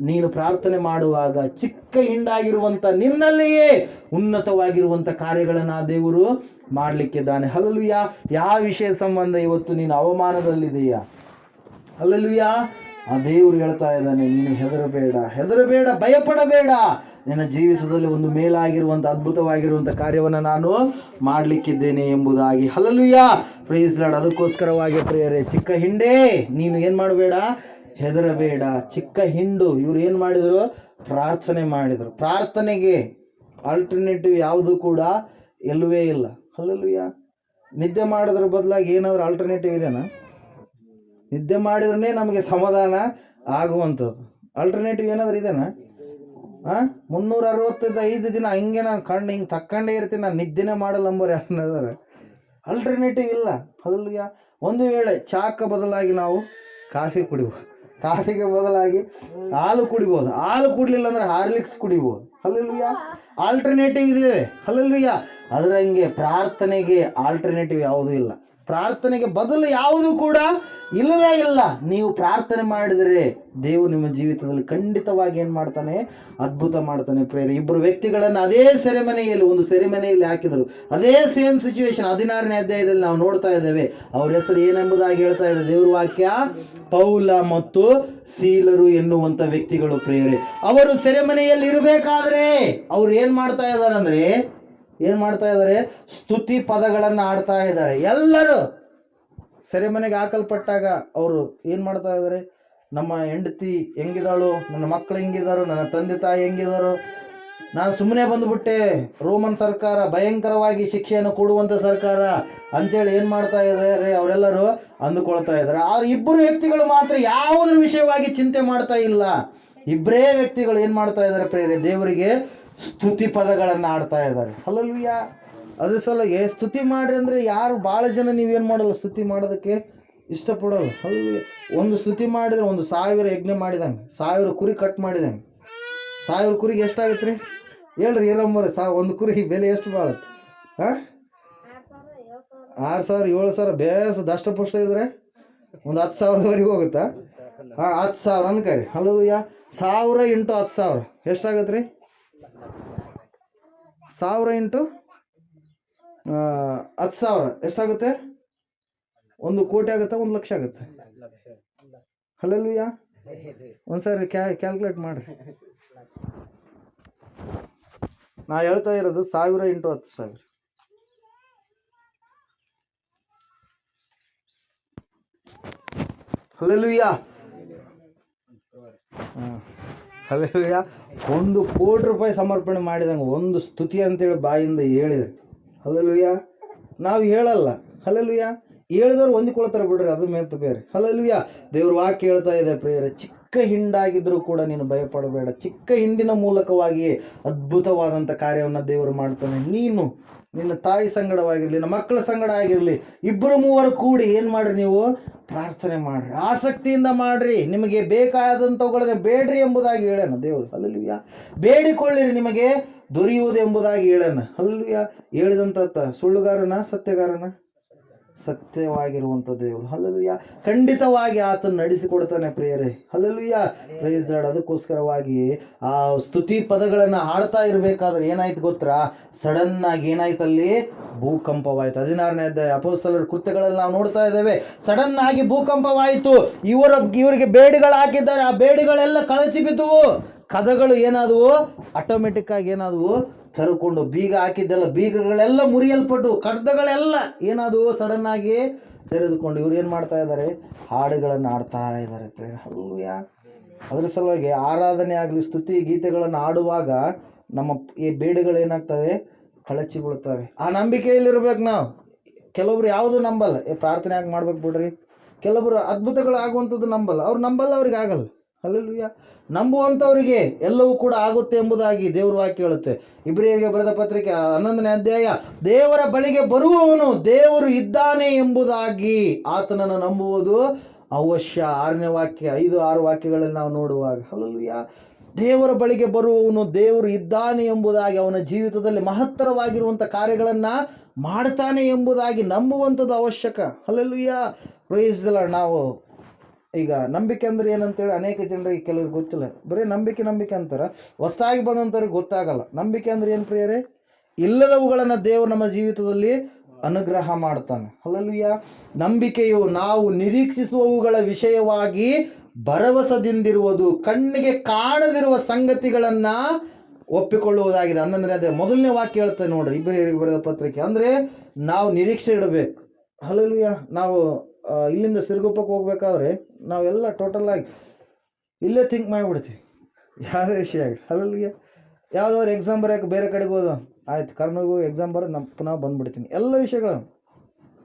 ನೀನು ಪ್ರಾರ್ಥನೆ ಮಾಡುವಾಗ ಚಿಕ್ಕ ಹಿಂಡಾಗಿರುವಂತ ನಿನ್ನಲ್ಲಿಯೇ ಉನ್ನತವಾಗಿರುವಂತ ಕಾರ್ಯಗಳನ್ನು ಆ ದೇವರು ಮಾಡ್ಲಿಕ್ಕಿದ್ದಾನೆ. ಹಲಲುಯ್ಯ ಯಾವ ವಿಷಯ ಸಂಬಂಧ ಇವತ್ತು ನೀನು ಅವಮಾನದಲ್ಲಿದೆಯಾ ಅಲ್ಲಲ್ಲುಯ್ಯ ಆ ದೇವರು ಹೇಳ್ತಾ ಇದ್ದಾನೆ, ನೀನು ಹೆದರಬೇಡ ಹೆದರಬೇಡ, ಭಯಪಡಬೇಡ. ನಿನ್ನ ಜೀವಿತದಲ್ಲಿ ಒಂದು ಮೇಲಾಗಿರುವಂಥ ಅದ್ಭುತವಾಗಿರುವಂಥ ಕಾರ್ಯವನ್ನು ನಾನು ಮಾಡಲಿಕ್ಕಿದ್ದೇನೆ ಎಂಬುದಾಗಿ. ಹಲಲುಯ್ಯ ಪ್ರೈಸ್ ಲಾಡ್ ಅದಕ್ಕೋಸ್ಕರವಾಗಿ ಪ್ರಿಯರೇ, ಚಿಕ್ಕ ಹಿಂಡೇ, ನೀನು ಏನು ಮಾಡಬೇಡ? ಹೆದರಬೇಡ. ಚಿಕ್ಕ ಹಿಂಡು, ಇವ್ರು ಏನು ಮಾಡಿದರು? ಪ್ರಾರ್ಥನೆ ಮಾಡಿದರು. ಪ್ರಾರ್ಥನೆಗೆ ಆಲ್ಟರ್ನೇಟಿವ್ ಯಾವುದು ಕೂಡ ಎಲ್ಲವೇ ಇಲ್ಲ. ಹಲಲುಯ್ಯ ನಿದ್ದೆ ಮಾಡೋದ್ರ ಬದಲಾಗಿ ಏನಾದರೂ ಆಲ್ಟರ್ನೇಟಿವ್ ಇದೆನಾ? ನಿದ್ದೆ ಮಾಡಿದ್ರೆ ನಮಗೆ ಸಮಾಧಾನ ಆಗುವಂಥದ್ದು. ಆಲ್ಟರ್ನೇಟಿವ್ ಏನಾದರೂ ಇದೇನಾ? ಹಾಂ ಮುನ್ನೂರ ಅರವತ್ತೈದು ಐದು ದಿನ ಹಿಂಗೆ ನಾನು ಕಣ್ಣು ಹಿಂಗೆ ತಕ್ಕಂಡೇ ಇರ್ತೀನಿ, ನಾನು ನಿದ್ದೆನೇ ಮಾಡಲ್ಲ ಅಂಬೋರು ಯಾರನ್ನಾದ್ರೆ ಆಲ್ಟರ್ನೇಟಿವ್ ಇಲ್ಲ. ಅಲ್ವಯ್ಯ ಒಂದು ವೇಳೆ ಚಾಕ ಬದಲಾಗಿ ನಾವು ಕಾಫಿ ಕುಡಿಬೋದು. ಕಾಫಿಗೆ ಬದಲಾಗಿ ಹಾಲು ಕುಡಿಬೋದು. ಹಾಲು ಕುಡಿಲಿಲ್ಲ ಅಂದ್ರೆ ಹಾರ್ಲಿಕ್ಸ್ ಕುಡಿಬೋದು. ಅಲ್ಲಲ್ವಯ್ಯ ಆಲ್ಟರ್ನೇಟಿವ್ ಇದೆ ಅಲ್ಲಲ್ವಯ್ಯ ಅದರಂಗೆ ಪ್ರಾರ್ಥನೆಗೆ ಆಲ್ಟರ್ನೇಟಿವ್ ಯಾವುದೂ ಇಲ್ಲ. ಪ್ರಾರ್ಥನೆಗೆ ಬದಲು ಯಾವುದು ಕೂಡ ಇಲ್ಲವೇ ಇಲ್ಲ. ನೀವು ಪ್ರಾರ್ಥನೆ ಮಾಡಿದರೆ ದೇವರು ನಿಮ್ಮ ಜೀವಿತದಲ್ಲಿ ಖಂಡಿತವಾಗಿ ಏನು ಮಾಡ್ತಾನೆ? ಅದ್ಭುತ ಮಾಡ್ತಾನೆ. ಪ್ರೇರೆ ಇಬ್ಬರು ವ್ಯಕ್ತಿಗಳನ್ನು ಅದೇ ಸೆರೆಮನೆಯಲ್ಲಿ, ಒಂದು ಸೆರೆಮನೆಯಲ್ಲಿ ಹಾಕಿದರು. ಅದೇ ಸೇಮ್ ಸಿಚುವೇಶನ್ ಹದಿನಾರನೇ ಅಧ್ಯಾಯದಲ್ಲಿ ನಾವು ನೋಡ್ತಾ ಇದ್ದೇವೆ. ಅವ್ರ ಹೆಸರು ಏನೆಂಬುದಾಗಿ ಹೇಳ್ತಾ ಇದೆ. ದೇವ್ರ ವಾಕ್ಯ, ಪೌಲ ಮತ್ತು ಸೀಲರು ಎನ್ನುವಂಥ ವ್ಯಕ್ತಿಗಳು ಪ್ರೇರೆ ಅವರು ಸೆರೆಮನೆಯಲ್ಲಿ ಇರಬೇಕಾದ್ರೆ ಅವ್ರು ಏನು ಮಾಡ್ತಾ ಇದ್ದಾರೆ ಅಂದ್ರೆ ಏನ್ ಮಾಡ್ತಾ ಇದ್ದಾರೆ? ಸ್ತುತಿ ಪದಗಳನ್ನು ಆಡ್ತಾ ಇದ್ದಾರೆ. ಎಲ್ಲರೂ ಸೆರೆಮನೆಗೆ ಹಾಕಲ್ಪಟ್ಟಾಗ ಅವರು ಏನು ಮಾಡ್ತಾ ಇದ್ದಾರೆ? ನಮ್ಮ ಹೆಂಡತಿ ಹೆಂಗಿದಾಳು ನನ್ನ ಮಕ್ಕಳು ಹೆಂಗಿದಾರು ನನ್ನ ತಂದೆ ತಾಯಿ ಹೆಂಗಿದಾರು ನಾನು ಸುಮ್ಮನೆ ಬಂದುಬಿಟ್ಟೆ. ರೋಮನ್ ಸರ್ಕಾರ ಭಯಂಕರವಾಗಿ ಶಿಕ್ಷೆಯನ್ನು ಕೊಡುವಂಥ ಸರ್ಕಾರ ಅಂತೇಳಿ ಏನು ಮಾಡ್ತಾ ಇದ್ದಾರೆ? ಅವರೆಲ್ಲರೂ ಅಂದುಕೊಳ್ತಾ ಇದ್ದಾರೆ. ಆದರೆ ಇಬ್ಬರು ವ್ಯಕ್ತಿಗಳು ಮಾತ್ರ ಯಾವುದ್ರ ವಿಷಯವಾಗಿ ಚಿಂತೆ ಮಾಡ್ತಾ ಇಲ್ಲ. ಇಬ್ಬರೇ ವ್ಯಕ್ತಿಗಳು ಏನು ಮಾಡ್ತಾ ಇದ್ದಾರೆ ಪ್ರೇರೆ? ದೇವರಿಗೆ ಸ್ತುತಿ ಪದಗಳನ್ನು ಆಡ್ತಾ ಇದ್ದಾರೆ. ಅಲ್ಲಲ್ವಿಯ ಅದ್ರ ಸಲುವಾಗಿ ಸ್ತುತಿ ಮಾಡ್ರಿ ಅಂದರೆ ಯಾರು ಭಾಳ ಜನ ನೀವೇನು ಮಾಡಲ್ಲ ಸ್ತುತಿ ಮಾಡೋದಕ್ಕೆ? ಇಷ್ಟಪಡೋಲ್ಲ ಅಲ್ಲಿ ಒಂದು ಸ್ತುತಿ ಮಾಡಿದರೆ ಒಂದು ಸಾವಿರ ಯಜ್ಞ ಮಾಡಿದಂಗೆ ಸಾವಿರ ಕುರಿ ಕಟ್ ಮಾಡಿದಂಗೆ ಸಾವಿರ ಕುರಿಗೆ ಎಷ್ಟಾಗತ್ತೆ ರೀ? ಹೇಳ್ರಿ ಇರಮ್ಮರಿ ಸಾ ಒಂದು ಕುರಿ ಬೆಲೆ ಎಷ್ಟು ಬಾಳತ್ತೆ? ಹಾಂ? ಆರು ಸಾವಿರ, ಏಳು ಸಾವಿರ. ಬೇಸ ದಷ್ಟಪುಷ್ಟ ಇದ್ರೆ ಒಂದು ಹತ್ತು ಸಾವಿರದವರೆಗೆ ಹೋಗುತ್ತಾ? ಹಾಂ, ಹತ್ತು ಸಾವಿರ ಅನ್ಕರಿ. ಅಲ್ಲ ಸಾವಿರ ಇಂಟು ಹತ್ತು ಸಾವಿರ. ಎಷ್ಟಾಗತ್ತೆ ರೀ? ಸಾವಿರ ಇಂಟು ಹತ್ತು ಸಾವಿರ. ಎಷ್ಟಾಗುತ್ತೆ? ಒಂದು ಕೋಟಿ ಆಗುತ್ತೆ, ಒಂದು ಲಕ್ಷ ಆಗುತ್ತೆ? ಅಲ್ಲಲ್ವಿಯಾ ಒಂದ್ಸರಿ ಕ್ಯಾ, ಕ್ಯಾಲ್ಕುಲೇಟ್ ಮಾಡಿರಿ. ನಾ ಹೇಳ್ತಾ ಇರೋದು ಸಾವಿರ ಇಂಟು ಹತ್ತು ಸಾವಿರ. ಹಲಲುಯ್ಯ ಹಲಲುಯ್ಯ ಒಂದು ಕೋಟಿ ರೂಪಾಯಿ ಸಮರ್ಪಣೆ ಮಾಡಿದಂಗೆ ಒಂದು ಸ್ತುತಿ ಅಂತೇಳಿ ಬಾಯಿಂದ ಹೇಳಿದೆ. ಹಲಲುಯ್ಯ ನಾವು ಹೇಳಲ್ಲ. ಹಲಲುಯ್ಯ ಹೇಳಿದವ್ರು ಹೊಂದಿಕೊಳ್ತಾರೆ ಬಿಡ್ರಿ ಅದು ಮೇಲೆ ಬೇರೆ ಹಲಲುಯ್ಯ ದೇವ್ರ ವಾಕ್ಯ ಹೇಳ್ತಾ ಇದೆ ಪ್ರೇರೆ ಚಿಕ್ಕ ಹಿಂಡಾಗಿದ್ದರೂ ಕೂಡ ನೀನು ಭಯಪಡಬೇಡ. ಚಿಕ್ಕ ಹಿಂಡಿನ ಮೂಲಕವಾಗಿ ಅದ್ಭುತವಾದಂಥ ಕಾರ್ಯವನ್ನು ದೇವರು ಮಾಡ್ತಾನೆ. ನೀನು ನಿನ್ನ ತಾಯಿ ಸಂಗಡವಾಗಿರಲಿ, ನಿನ್ನ ಮಕ್ಕಳ ಸಂಗಡ ಆಗಿರಲಿ ಇಬ್ಬರು ಮೂವರು ಕೂಡಿ ಏನು ಮಾಡ್ರಿ ನೀವು? ಪ್ರಾರ್ಥನೆ ಮಾಡ್ರಿ, ಆಸಕ್ತಿಯಿಂದ ಮಾಡ್ರಿ, ನಿಮಗೆ ಬೇಕಾದಂಥವುಗಳನ್ನು ಬೇಡ್ರಿ ಎಂಬುದಾಗಿ ಹೇಳೋಣ ದೇವರು. ಅಲ್ಲಲ್ವಿಯ ಬೇಡಿಕೊಳ್ಳಿರಿ ನಿಮಗೆ ದೊರೆಯುವುದು ಎಂಬುದಾಗಿ ಹೇಳೋಣ ಅಲ್ಲಲ್ವಿಯ ಹೇಳಿದಂಥ ಸುಳ್ಳುಗಾರನ, ಸತ್ಯಗಾರನ? ಸತ್ಯವಾಗಿರುವಂಥ ದೇವರು ಹಲ್ಲಲುಯ್ಯ ಖಂಡಿತವಾಗಿ ಆತನ ನಡೆಸಿಕೊಡ್ತಾನೆ ಪ್ರಿಯರೇ. ಪ್ರೈಸ್ ಲಾರ್ಡ್ ಅದಕ್ಕೋಸ್ಕರವಾಗಿ ಆ ಸ್ತುತಿ ಪದಗಳನ್ನು ಹಾಡ್ತಾ ಇರಬೇಕಾದ್ರೆ ಏನಾಯ್ತು ಗೊತ್ತಾ? ಸಡನ್ ಆಗಿ ಏನಾಯ್ತು ಅಲ್ಲಿ? ಭೂಕಂಪವಾಯಿತು. ಹದಿನಾರನೇ ಅಧ್ಯಾಯ. ಅಪೋಸ್ತಲರ ಕೃತ್ಯಗಳಲ್ಲಿ ನಾವು ನೋಡ್ತಾ ಇದ್ದೇವೆ. ಸಡನ್ ಆಗಿ ಭೂಕಂಪವಾಯಿತು. ಇವರ ಇವರಿಗೆ ಬೇಡಿಗಳು ಹಾಕಿದ್ದಾರೆ ಆ ಬೇಡಿಗಳೆಲ್ಲ ಕಳಚಿ ಬಿದ್ದುವು ಕದಗಳು ಏನಾದವು? ಆಟೋಮೆಟಿಕ್ ಆಗಿ ಏನಾದವು? ತೆರಕೊಂಡು ಬೀಗ ಹಾಕಿದ್ದೆಲ್ಲ, ಬೀಗಗಳೆಲ್ಲ ಮುರಿಯಲ್ಪಟ್ಟು ಕಡ್ದಗಳೆಲ್ಲ ಏನಾದವು? ಸಡನ್ ಆಗಿ ತೆರೆದುಕೊಂಡು ಇವ್ರು ಏನು ಮಾಡ್ತಾ ಇದ್ದಾರೆ ಹಾಡುಗಳನ್ನು ಆಡ್ತಾ ಇದ್ದಾರೆ ಹಲ್ಲೆಲೂಯ. ಅದ್ರ ಸಲುವಾಗಿ ಆರಾಧನೆ ಆಗಲಿ, ಸ್ತುತಿ ಗೀತೆಗಳನ್ನು ಆಡುವಾಗ ನಮ್ಮ ಈ ಬೇಡುಗಳು ಏನಾಗ್ತವೆ? ಕಳಚಿ ಬೀಳ್ತವೆ ಆ ನಂಬಿಕೆಯಲ್ಲಿರ್ಬೇಕು ನಾವು. ಕೆಲವೊಬ್ರು ಯಾವುದು ನಂಬಲ್ಲ. ಪ್ರಾರ್ಥನೆ ಆಗಿ ಮಾಡ್ಬೇಕು ಬಿಡ್ರಿ. ಕೆಲವೊಬ್ರು ಅದ್ಭುತಗಳು ಆಗುವಂಥದ್ದು ನಂಬಲ್ಲ. ಅವ್ರು ನಂಬಲ್ಲ ಅವ್ರಿಗೆ ಆಗಲ್ಲ ಅಲ್ಲೆಲ್ಲೂಯ್ಯ ನಂಬುವಂಥವರಿಗೆ ಎಲ್ಲವೂ ಕೂಡ ಆಗುತ್ತೆ ಎಂಬುದಾಗಿ ದೇವರು ವಾಕ್ಯ ಹೇಳುತ್ತೆ. ಇಬ್ರಿಯರಿಗೆ ಬರೆದ ಪತ್ರಿಕೆ ಹನ್ನೊಂದನೇ ಅಧ್ಯಾಯ, ದೇವರ ಬಳಿಗೆ ಬರುವವನು ದೇವರು ಇದ್ದಾನೆ ಎಂಬುದಾಗಿ ಆತನನ್ನು ನಂಬುವುದು ಅವಶ್ಯ. ಆರನೇ ವಾಕ್ಯ, ಐದು, ಆರು ವಾಕ್ಯಗಳಲ್ಲಿ ನಾವು ನೋಡುವಾಗ ಹಲಲುಯ ದೇವರ ಬಳಿಗೆ ಬರುವವನು ದೇವರು ಇದ್ದಾನೆ ಎಂಬುದಾಗಿ ಅವನ ಜೀವಿತದಲ್ಲಿ ಮಹತ್ತರವಾಗಿರುವಂಥ ಕಾರ್ಯಗಳನ್ನು ಮಾಡ್ತಾನೆ ಎಂಬುದಾಗಿ ನಂಬುವಂಥದ್ದು ಅವಶ್ಯಕ. ಹಲಲುಯ ಪ್ರೈಸ್ದಲ್ಲ ನಾವು ಈಗ ನಂಬಿಕೆ ಅಂದ್ರೆ ಏನಂತೇಳಿ ಅನೇಕ ಜನರಿಗೆ ಕೆಲವರಿಗೆ ಗೊತ್ತಿಲ್ಲ. ಬರೀ ನಂಬಿಕೆ ನಂಬಿಕೆ ಅಂತಾರ. ಹೊಸದಾಗಿ ಬಂದಂಥವ್ರಿಗೆ ಗೊತ್ತಾಗಲ್ಲ. ನಂಬಿಕೆ ಅಂದ್ರೆ ಏನು ಪ್ರಿಯರೇ? ಇಲ್ಲದವುಗಳನ್ನು ದೇವರು ನಮ್ಮ ಜೀವಿತದಲ್ಲಿ ಅನುಗ್ರಹ ಮಾಡ್ತಾನೆ. ಅಲ್ಲಲ್ಲಿಯ ನಂಬಿಕೆಯು ನಾವು ನಿರೀಕ್ಷಿಸುವವುಗಳ ವಿಷಯವಾಗಿ ಭರವಸದಿಂದಿರುವುದು, ಕಣ್ಣಿಗೆ ಕಾಣದಿರುವ ಸಂಗತಿಗಳನ್ನು ಒಪ್ಪಿಕೊಳ್ಳುವುದಾಗಿದೆ. ಹನ್ನೊಂದನೇ ಅದೇ ಮೊದಲನೇ ವಾಕ್ಯ ಹೇಳ್ತೇನೆ ನೋಡ್ರಿ. ಇಬ್ಬರಿಗೆ ಬರೆದ ಪತ್ರಿಕೆ. ಅಂದ್ರೆ ನಾವು ನಿರೀಕ್ಷೆ ಇಡಬೇಕು. ಅಲ್ಲಲ್ಲಿಯ ನಾವು ಇಲ್ಲಿಂದ ಸಿರುಗುಪ್ಪಕ್ಕೆ ಹೋಗ್ಬೇಕಾದ್ರೆ ನಾವೆಲ್ಲ ಟೋಟಲ್ ಆಗಿ ಇಲ್ಲೇ ಥಿಂಕ್ ಮಾಡಿಬಿಡ್ತೀವಿ. ಯಾವುದೇ ವಿಷಯ ಆಗಿ ಹಲಲ್ಗೆ ಯಾವುದಾದ್ರು ಎಕ್ಸಾಮ್ ಬರೋಕೆ ಬೇರೆ ಕಡೆಗೆ ಹೋದ. ಆಯ್ತು ಕರ್ನಾಟಕ ಎಕ್ಸಾಮ್ ಬರೋದು ನಮ್ಮ ಪುನಃ ಬಂದುಬಿಡ್ತೀನಿ. ಎಲ್ಲ ವಿಷಯಗಳು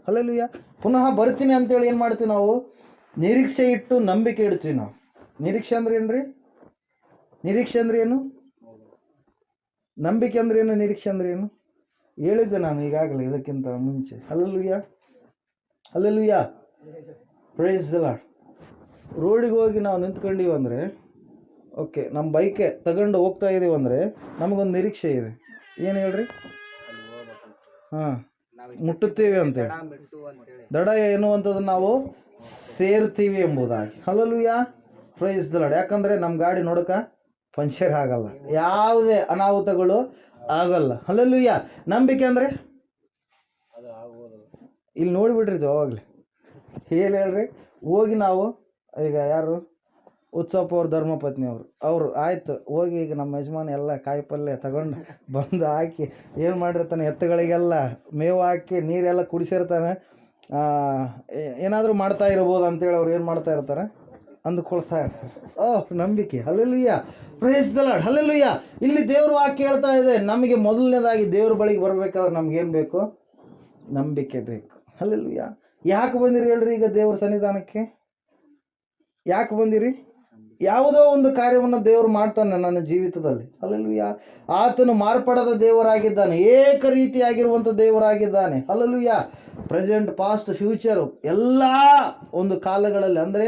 ಹಲಲುಯ್ಯ ಪುನಃ ಬರ್ತೀನಿ ಅಂತೇಳಿ ಏನು ಮಾಡ್ತೀವಿ ನಾವು? ನಿರೀಕ್ಷೆ ಇಟ್ಟು ನಂಬಿಕೆ ಇಡ್ತೀವಿ ನಾವು. ನಿರೀಕ್ಷೆ ಅಂದ್ರೆ ಏನು ರೀ ನಿರೀಕ್ಷೆ ಅಂದ್ರೆ ಏನು? ನಂಬಿಕೆ ಅಂದ್ರೆ ಏನು? ನಿರೀಕ್ಷೆ ಅಂದ್ರೆ ಏನು? ಹೇಳಿದ್ದೆ ನಾನು ಈಗಾಗಲೇ ಇದಕ್ಕಿಂತ ಮುಂಚೆ. ಹಲಲುಯ್ಯ ಹಲಲುಯ್ಯ ಪ್ರೈಸ್ ಇಲ್ಲ ರೋಡಿಗೆ ಹೋಗಿ ನಾವು ನಿಂತ್ಕೊಂಡಿವಿ ಅಂದರೆ ಓಕೆ ನಮ್ಮ ಬೈಕೆ ತಗೊಂಡು ಹೋಗ್ತಾ ಇದೀವಿ ಅಂದರೆ, ನಮಗೊಂದು ನಿರೀಕ್ಷೆ ಇದೆ. ಏನು ಹೇಳ್ರಿ? ಹಾಂ, ಮುಟ್ಟುತ್ತೀವಿ ಅಂತೇಳಿ ದಡ ಎನ್ನುವಂಥದ್ದನ್ನು ನಾವು ಸೇರ್ತೀವಿ ಎಂಬುದಾಗಿ. ಹಲಲುಯ್ಯ ಪ್ರೈಸ್ ಲಾಡ್ ಯಾಕಂದರೆ ನಮ್ಮ ಗಾಡಿ ನೋಡಕ ಪಂಚರ್ ಆಗಲ್ಲ. ಯಾವುದೇ ಅನಾಹುತಗಳು ಆಗಲ್ಲ. ಹಲಲುಯ್ಯ ನಂಬಿಕೆ ಅಂದರೆ? ಇಲ್ಲಿ ನೋಡಿಬಿಡ್ರಿ ಅವಾಗಲೇ. ಏನು ಹೇಳ್ರಿ. ಹೋಗಿ ನಾವು ಈಗ ಯಾರು? ಉತ್ಸಪ್ಪ ಅವ್ರ, ಧರ್ಮಪತ್ನಿ ಅವರು. ಅವರು ಆಯಿತು, ಹೋಗಿ ಈಗ ನಮ್ಮ ಯಜಮಾನ ಎಲ್ಲ ಕಾಯಿ ಪಲ್ಯ ತಗೊಂಡು ಬಂದು ಹಾಕಿ ಏನು ಮಾಡಿರ್ತಾನೆ ಎತ್ತುಗಳಿಗೆಲ್ಲ, ಮೇವು ಹಾಕಿ ನೀರೆಲ್ಲ ಕುಡಿಸಿರ್ತಾನೆ. ಏನಾದರೂ ಮಾಡ್ತಾ ಇರ್ಬೋದು ಅಂತೇಳಿ ಅವ್ರು ಏನು ಮಾಡ್ತಾ ಇರ್ತಾರೆ? ಅಂದುಕೊಳ್ತಾ ಇರ್ತಾರೆ. ಓಹ್ ನಂಬಿಕೆ. ದ ಲಾರ್ಡ್ ಹಲ್ಲೆಲುಯ್ಯ ಇಲ್ಲಿ ದೇವರು ವಾಕ್ಯ ಹೇಳ್ತಾ ಇದೆ, ನಮಗೆ ಮೊದಲನೇದಾಗಿ ದೇವ್ರ ಬಳಿಗೆ ಬರಬೇಕಾದ್ರೆ ನಮ್ಗೇನು ಬೇಕು? ನಂಬಿಕೆ ಬೇಕು. ಹಲ್ಲೆಲುಯ್ಯ ಯಾಕೆ ಬಂದಿರಿ ಹೇಳ್ರಿ ಈಗ ದೇವ್ರ ಸನ್ನಿಧಾನಕ್ಕೆ? ಯಾಕೆ ಬಂದಿರಿ? ಯಾವುದೋ ಒಂದು ಕಾರ್ಯವನ್ನು ದೇವರು ಮಾಡ್ತಾನೆ ನನ್ನ ಜೀವಿತದಲ್ಲಿ. ಅಲ್ಲಲುಯ್ಯ ಆತನು ಮಾರ್ಪಡದ ದೇವರಾಗಿದ್ದಾನೆ ಏಕ ರೀತಿಯಾಗಿರುವಂಥ ದೇವರಾಗಿದ್ದಾನೆ. ಅಲ್ಲಲುಯ್ಯ ಪ್ರೆಸೆಂಟ್, ಪಾಸ್ಟ್, ಫ್ಯೂಚರು, ಎಲ್ಲ ಒಂದು ಕಾಲಗಳಲ್ಲಿ, ಅಂದರೆ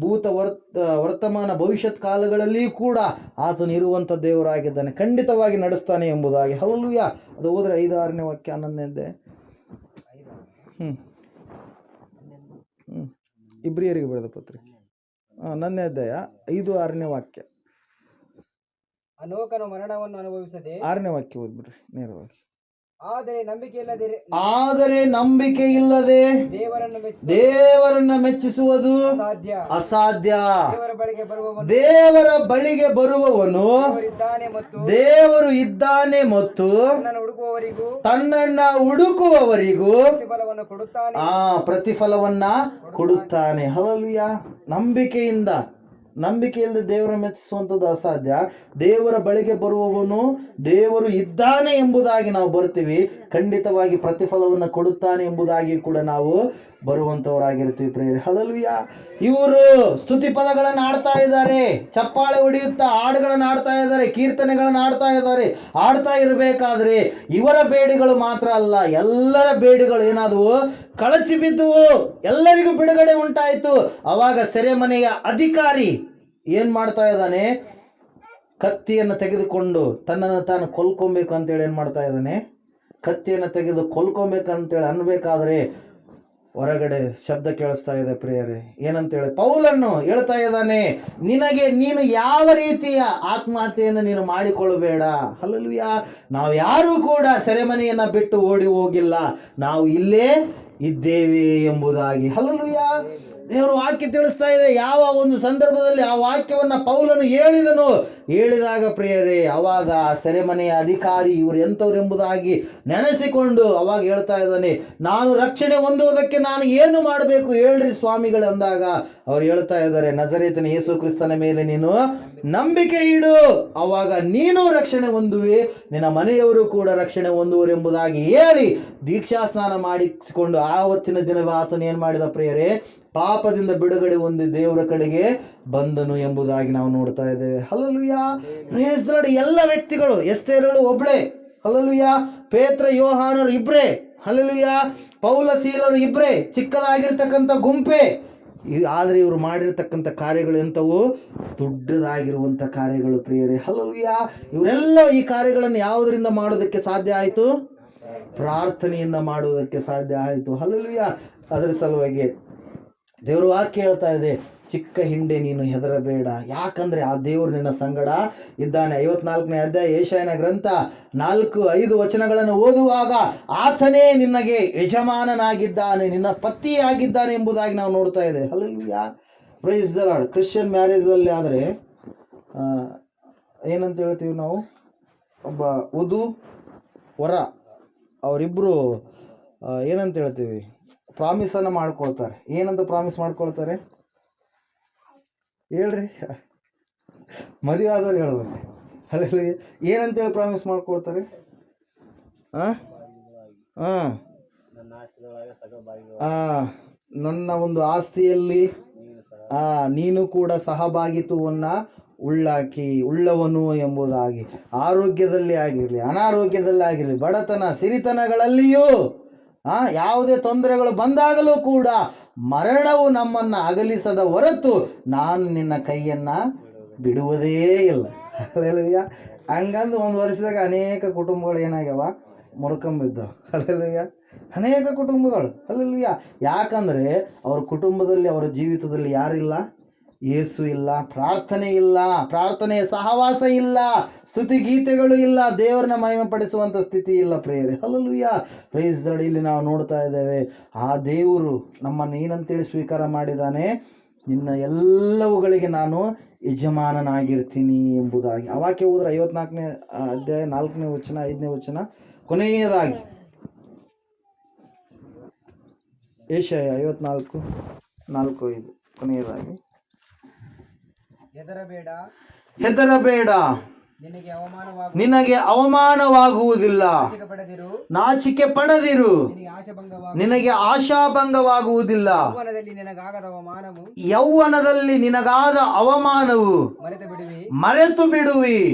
ಭೂತ ವರ್ತ ವರ್ತಮಾನ, ಭವಿಷ್ಯತ್ ಕಾಲಗಳಲ್ಲಿ ಕೂಡ ಆತನು ಇರುವಂಥ ದೇವರಾಗಿದ್ದಾನೆ, ಖಂಡಿತವಾಗಿ ನಡೆಸ್ತಾನೆ ಎಂಬುದಾಗಿ. ಹಲಲುಯ್ಯ ಅದು ಹೋದರೆ ಐದು ಆರನೇ ವಾಕ್ಯ ಹ್ಞೂ ಇಬ್ರಿಯರಿಗೆ ಬರೆದ ಪತ್ರಿಕೆ. ನನ್ನ ಅಧ್ಯಾಯ ಐದು ಆರನೇ ವಾಕ್ಯ. ಅನೋಕನು ಮರಣವನ್ನು ಅನುಭವಿಸದೆ ಆರನೇ ವಾಕ್ಯ ಓದ್ಬಿಡ್ರಿ ನೇರವಾಗಿ. ಆದರೆ ನಂಬಿಕೆ ಇಲ್ಲದೆ ಆದರೆ ನಂಬಿಕೆ ಇಲ್ಲದೆ ದೇವರನ್ನು ಮೆಚ್ಚಿಸುವುದು ಸಾಧ್ಯ ಅಸಾಧ್ಯ. ದೇವರ ಬಳಿಗೆ ಬರುವವನು ದೇವರ ಇದ್ದಾನೆ ಮತ್ತು ತನ್ನನ್ನು ಹುಡುಕುವವರಿಗೂ ತನ್ನನ್ನ ಹುಡುಕುವವರಿಗೂ ಪ್ರತಿಫಲವನ್ನು ಕೊಡುತ್ತಾನೆ. ಆ ಪ್ರತಿಫಲವನ್ನ ಕೊಡುತ್ತಾನೆ. ಹಲಲುಯ ನಂಬಿಕೆಯಿಂದ ನಂಬಿಕೆಯಿಲ್ಲದೆ ದೇವರ ಮೆಚ್ಚಿಸುವಂಥದ್ದು ಅಸಾಧ್ಯ. ದೇವರ ಬಳಿಗೆ ಬರುವವನು ದೇವರು ಇದ್ದಾನೆ ಎಂಬುದಾಗಿ ನಾವು ಬರ್ತೀವಿ ಖಂಡಿತವಾಗಿ ಪ್ರತಿಫಲವನ್ನು ಕೊಡುತ್ತಾನೆ ಎಂಬುದಾಗಿ ಕೂಡ ನಾವು ಬರುವಂಥವರಾಗಿರ್ತೀವಿ ಪ್ರೇರೆ ಹಲಲುಯ ಇವರು ಸ್ತುತಿ ಪದಗಳನ್ನು ಆಡ್ತಾ ಇದ್ದಾರೆ. ಚಪ್ಪಾಳೆ ಹೊಡೆಯುತ್ತಾ ಹಾಡುಗಳನ್ನು ಆಡ್ತಾ ಇದ್ದಾರೆ, ಕೀರ್ತನೆಗಳನ್ನು ಆಡ್ತಾ ಇದ್ದಾರೆ. ಆಡ್ತಾ ಇರಬೇಕಾದ್ರೆ ಇವರ ಬೇಡಿಗಳು ಮಾತ್ರ ಅಲ್ಲ, ಎಲ್ಲರ ಬೇಡಿಗಳು ಏನಾದವು? ಕಳಚಿ ಬಿದ್ದುವು. ಎಲ್ಲರಿಗೂ ಬಿಡುಗಡೆ ಉಂಟಾಯಿತು. ಅವಾಗ ಸೆರೆಮನೆಯ ಅಧಿಕಾರಿ ಏನ್ ಮಾಡ್ತಾ ಇದ್ದಾನೆ? ಕತ್ತಿಯನ್ನು ತೆಗೆದುಕೊಂಡು ತನ್ನನ್ನು ತಾನು ಕೊಲ್ಕೊಬೇಕು ಅಂತೇಳಿ ಏನು ಮಾಡ್ತಾ ಇದ್ದಾನೆ? ಕತ್ತಿಯನ್ನು ತೆಗೆದು ಕೊಲ್ಕೊಬೇಕಂತೇಳಿ ಅನ್ಬೇಕಾದ್ರೆ ಹೊರಗಡೆ ಶಬ್ದ ಕೇಳಿಸ್ತಾ ಇದೆ ಪ್ರಿಯರೇ. ಏನಂತೇಳಿ, ಪೌಲನ್ನು ಹೇಳ್ತಾ ಇದ್ದಾನೆ, ನಿನಗೆ ನೀನು ಯಾವ ರೀತಿಯ ಆತ್ಮಹತ್ಯೆಯನ್ನು ನೀನು ಮಾಡಿಕೊಳ್ಳಬೇಡ? ಹಲಲುಯ ನಾವು ಯಾರೂ ಕೂಡ ಸೆರೆಮನೆಯನ್ನು ಬಿಟ್ಟು ಓಡಿ ಹೋಗಿಲ್ಲ. ನಾವು ಇಲ್ಲೇ ಇದ್ದೇವೆ ಎಂಬುದಾಗಿ. ಹಲಲುಯ ದೇವರು ವಾಕ್ಯ ತಿಳಿಸ್ತಾ ಇದೆ. ಯಾವ ಒಂದು ಸಂದರ್ಭದಲ್ಲಿ ಆ ವಾಕ್ಯವನ್ನು ಪೌಲನು ಹೇಳಿದನು? ಹೇಳಿದಾಗ ಪ್ರಿಯರೇ, ಅವಾಗ ಆ ಸೆರೆಮನೆಯ ಅಧಿಕಾರಿ ಇವರು ಎಂಥವ್ರು ಎಂಬುದಾಗಿ ನೆನೆಸಿಕೊಂಡು ಅವಾಗ ಹೇಳ್ತಾ ಇದ್ದಾನೆ, ನಾನು ರಕ್ಷಣೆ ಹೊಂದುವುದಕ್ಕೆ ನಾನು ಏನು ಮಾಡಬೇಕು ಹೇಳ್ರಿ ಸ್ವಾಮಿಗಳು ಅಂದಾಗ ಅವ್ರು ಹೇಳ್ತಾ ಇದ್ದಾರೆ, ನಜರೇತನ ಯೇಸು ಕ್ರಿಸ್ತನ ಮೇಲೆ ನೀನು ನಂಬಿಕೆ ಇಡು. ಅವಾಗ ನೀನು ರಕ್ಷಣೆ ಹೊಂದುವೆ, ನಿನ್ನ ಮನೆಯವರು ಕೂಡ ರಕ್ಷಣೆ ಹೊಂದುವರು ಎಂಬುದಾಗಿ ಹೇಳಿ ದೀಕ್ಷಾ ಸ್ನಾನ ಮಾಡಿಸಿಕೊಂಡು ಆವತ್ತಿನ ದಿನವೇ ಆತನು ಏನು ಮಾಡಿದ ಪ್ರಿಯರೇ ಪಾಪದಿಂದ ಬಿಡುಗಡೆ ಹೊಂದಿ ದೇವರ ಕಡೆಗೆ ಬಂದನು ಎಂಬುದಾಗಿ ನಾವು ನೋಡ್ತಾ ಇದ್ದೇವೆ. ಹಲಲುಯ ಎಲ್ಲ ವ್ಯಕ್ತಿಗಳು ಎಸ್ತೇರಳು ಒಬ್ಳೆ. ಹಲಲುಯ ಪೇತ್ರ, ಯೋಹಾನರು ಇಬ್ರೇ. ಹಲಲುಯ ಪೌಲ, ಸೀಲರು ಇಬ್ರೇ. ಚಿಕ್ಕದಾಗಿರ್ತಕ್ಕಂಥ ಗುಂಪೆ. ಆದರೆ ಇವರು ಮಾಡಿರತಕ್ಕಂಥ ಕಾರ್ಯಗಳು ಎಂಥವು? ದೊಡ್ಡದಾಗಿರುವಂಥ ಕಾರ್ಯಗಳು ಪ್ರಿಯರೇ. ಹಲಲುಯ ಇವರೆಲ್ಲ ಈ ಕಾರ್ಯಗಳನ್ನು ಯಾವುದರಿಂದ ಮಾಡೋದಕ್ಕೆ ಸಾಧ್ಯ ಆಯಿತು? ಪ್ರಾರ್ಥನೆಯಿಂದ ಮಾಡುವುದಕ್ಕೆ ಸಾಧ್ಯ ಆಯಿತು. ಹಲಲುಯ ಅದರ ಸಲುವಾಗಿ ದೇವರು ವಾಕ್ಯ ಹೇಳ್ತಾ ಇದೆ? ಚಿಕ್ಕ ಹಿಂಡೆ ನೀನು ಹೆದರಬೇಡ. ಯಾಕಂದ್ರೆ ಆ ದೇವರು ನಿನ್ನ ಸಂಗಡ ಇದ್ದಾನೆ. ಐವತ್ನಾಲ್ಕನೇ ಅಧ್ಯಾಯ ಏಷಾಯನ ಗ್ರಂಥ ನಾಲ್ಕು ಐದು ವಚನಗಳನ್ನು ಓದುವಾಗ ಆತನೇ ನಿನಗೆ ಯಜಮಾನನಾಗಿದ್ದಾನೆ, ನಿನ್ನ ಪತಿಯಾಗಿದ್ದಾನೆ ಎಂಬುದಾಗಿ ನಾವು ನೋಡ್ತಾ ಇದೆ ಹಲಲ್ವಿಯಾ ಪ್ರೈಸ್ ದ ಕ್ರಿಶ್ಚಿಯನ್ ಮ್ಯಾರೇಜಲ್ಲಿ ಆದರೆ ಏನಂತ ಹೇಳ್ತೀವಿ ನಾವು? ಒಬ್ಬ ವಧು, ವರ ಅವರಿಬ್ಬರು ಏನಂತ ಹೇಳ್ತೀವಿ? ಪ್ರಾಮಿಸನ್ನು ಮಾಡ್ಕೊಳ್ತಾರೆ. ಏನಂತ ಪ್ರಾಮಿಸ್ ಮಾಡ್ಕೊಳ್ತಾರೆ? ಹೇಳ್ರಿ. ಮದುವೆ ಆದವ್ರು ಹೇಳ್ಬೇಕು. ಅಲ್ಲ ಏನಂತೇಳಿ ಪ್ರಾಮಿಸ್ ಮಾಡ್ಕೊಳ್ತಾರೆ? ಹಾಂ ಹಾಂ ನನ್ನ ಒಂದು ಆಸ್ತಿಯಲ್ಲಿ, ಆ, ನೀನು ಕೂಡ ಸಹಭಾಗಿತ್ವವನ್ನು ಉಳ್ಳಾಕಿ, ಉಳ್ಳವನು ಎಂಬುದಾಗಿ. ಆರೋಗ್ಯದಲ್ಲಿ ಆಗಿರಲಿ, ಅನಾರೋಗ್ಯದಲ್ಲಿ ಆಗಿರಲಿ, ಬಡತನ, ಸಿರಿತನಗಳಲ್ಲಿಯೂ ಯಾವುದೇ ತೊಂದರೆಗಳು ಬಂದಾಗಲೂ ಕೂಡ ಮರಣವು ನಮ್ಮನ್ನು ಅಗಲಿಸದ ಹೊರತು ನಾನು ನಿನ್ನ ಕೈಯನ್ನು ಬಿಡುವುದೇ ಇಲ್ಲ. ಅಲ್ಲೆಲ್ಲಯ್ಯ ಹಂಗಂದು ಒಂದು ವರ್ಷದಾಗ ಅನೇಕ ಕುಟುಂಬಗಳು ಏನಾಗ್ಯಾವ? ಮುರ್ಕೊಂಬಿದ್ದವು. ಅಲ್ಲೆಲ್ಲಯ್ಯ ಅನೇಕ ಕುಟುಂಬಗಳು. ಅಲ್ಲೆಲ್ಲಯ್ಯ ಯಾಕಂದರೆ ಅವ್ರ ಕುಟುಂಬದಲ್ಲಿ, ಅವರ ಜೀವಿತದಲ್ಲಿ ಯಾರಿಲ್ಲ? ಯೇಸು ಇಲ್ಲ, ಪ್ರಾರ್ಥನೆ ಇಲ್ಲ, ಪ್ರಾರ್ಥನೆಯ ಸಹವಾಸ ಇಲ್ಲ, ಸ್ತುತಿ ಗೀತೆಗಳು ಇಲ್ಲ, ದೇವರನ್ನ ಮಹಿಮೆ ಪಡಿಸುವಂಥ ಸ್ಥಿತಿ ಇಲ್ಲ ಪ್ರೇಯರೆ. ಹಲಲುಯ್ಯ ಪ್ರೇಸ್ ಇಲ್ಲಿ ನಾವು ನೋಡ್ತಾ ಇದ್ದೇವೆ, ಆ ದೇವರು ನಮ್ಮನ್ನು ಏನಂತೇಳಿ ಸ್ವೀಕಾರ ಮಾಡಿದ್ದಾನೆ ನಿನ್ನ ಎಲ್ಲವುಗಳಿಗೆ ನಾನು ಯಜಮಾನನಾಗಿರ್ತೀನಿ ಎಂಬುದಾಗಿ. ಅವಾಕೆ ಹೋದ್ರೆ ಐವತ್ನಾಲ್ಕನೇ ಅಧ್ಯಾಯ ನಾಲ್ಕನೇ ವಚನ, ಐದನೇ ವಚನ. ಕೊನೆಯದಾಗಿ, ಏಷ್ಯ ಐವತ್ನಾಲ್ಕು, ನಾಲ್ಕು ಐದು. ಕೊನೆಯದಾಗಿ. ಹೆದರಬೇಡ. ಹೆದರಬೇಡ. ನಿನಗೆ ಅವಮಾನವಾಗುವುದಿಲ್ಲ. ನಾಚಿಕೆ ಪಡೆದಿರು ನಿನಗೆ ಆಶಾಭಂಗವಾಗುವುದಿಲ್ಲ. ಯೌವನದಲ್ಲಿ ನಿನಗಾಗದ ಅವಮಾನವು. ಯೌವನದಲ್ಲಿ ನಿನಗಾದ ಅವಮಾನವು. ಮರೆತು ಬಿಡುವಿ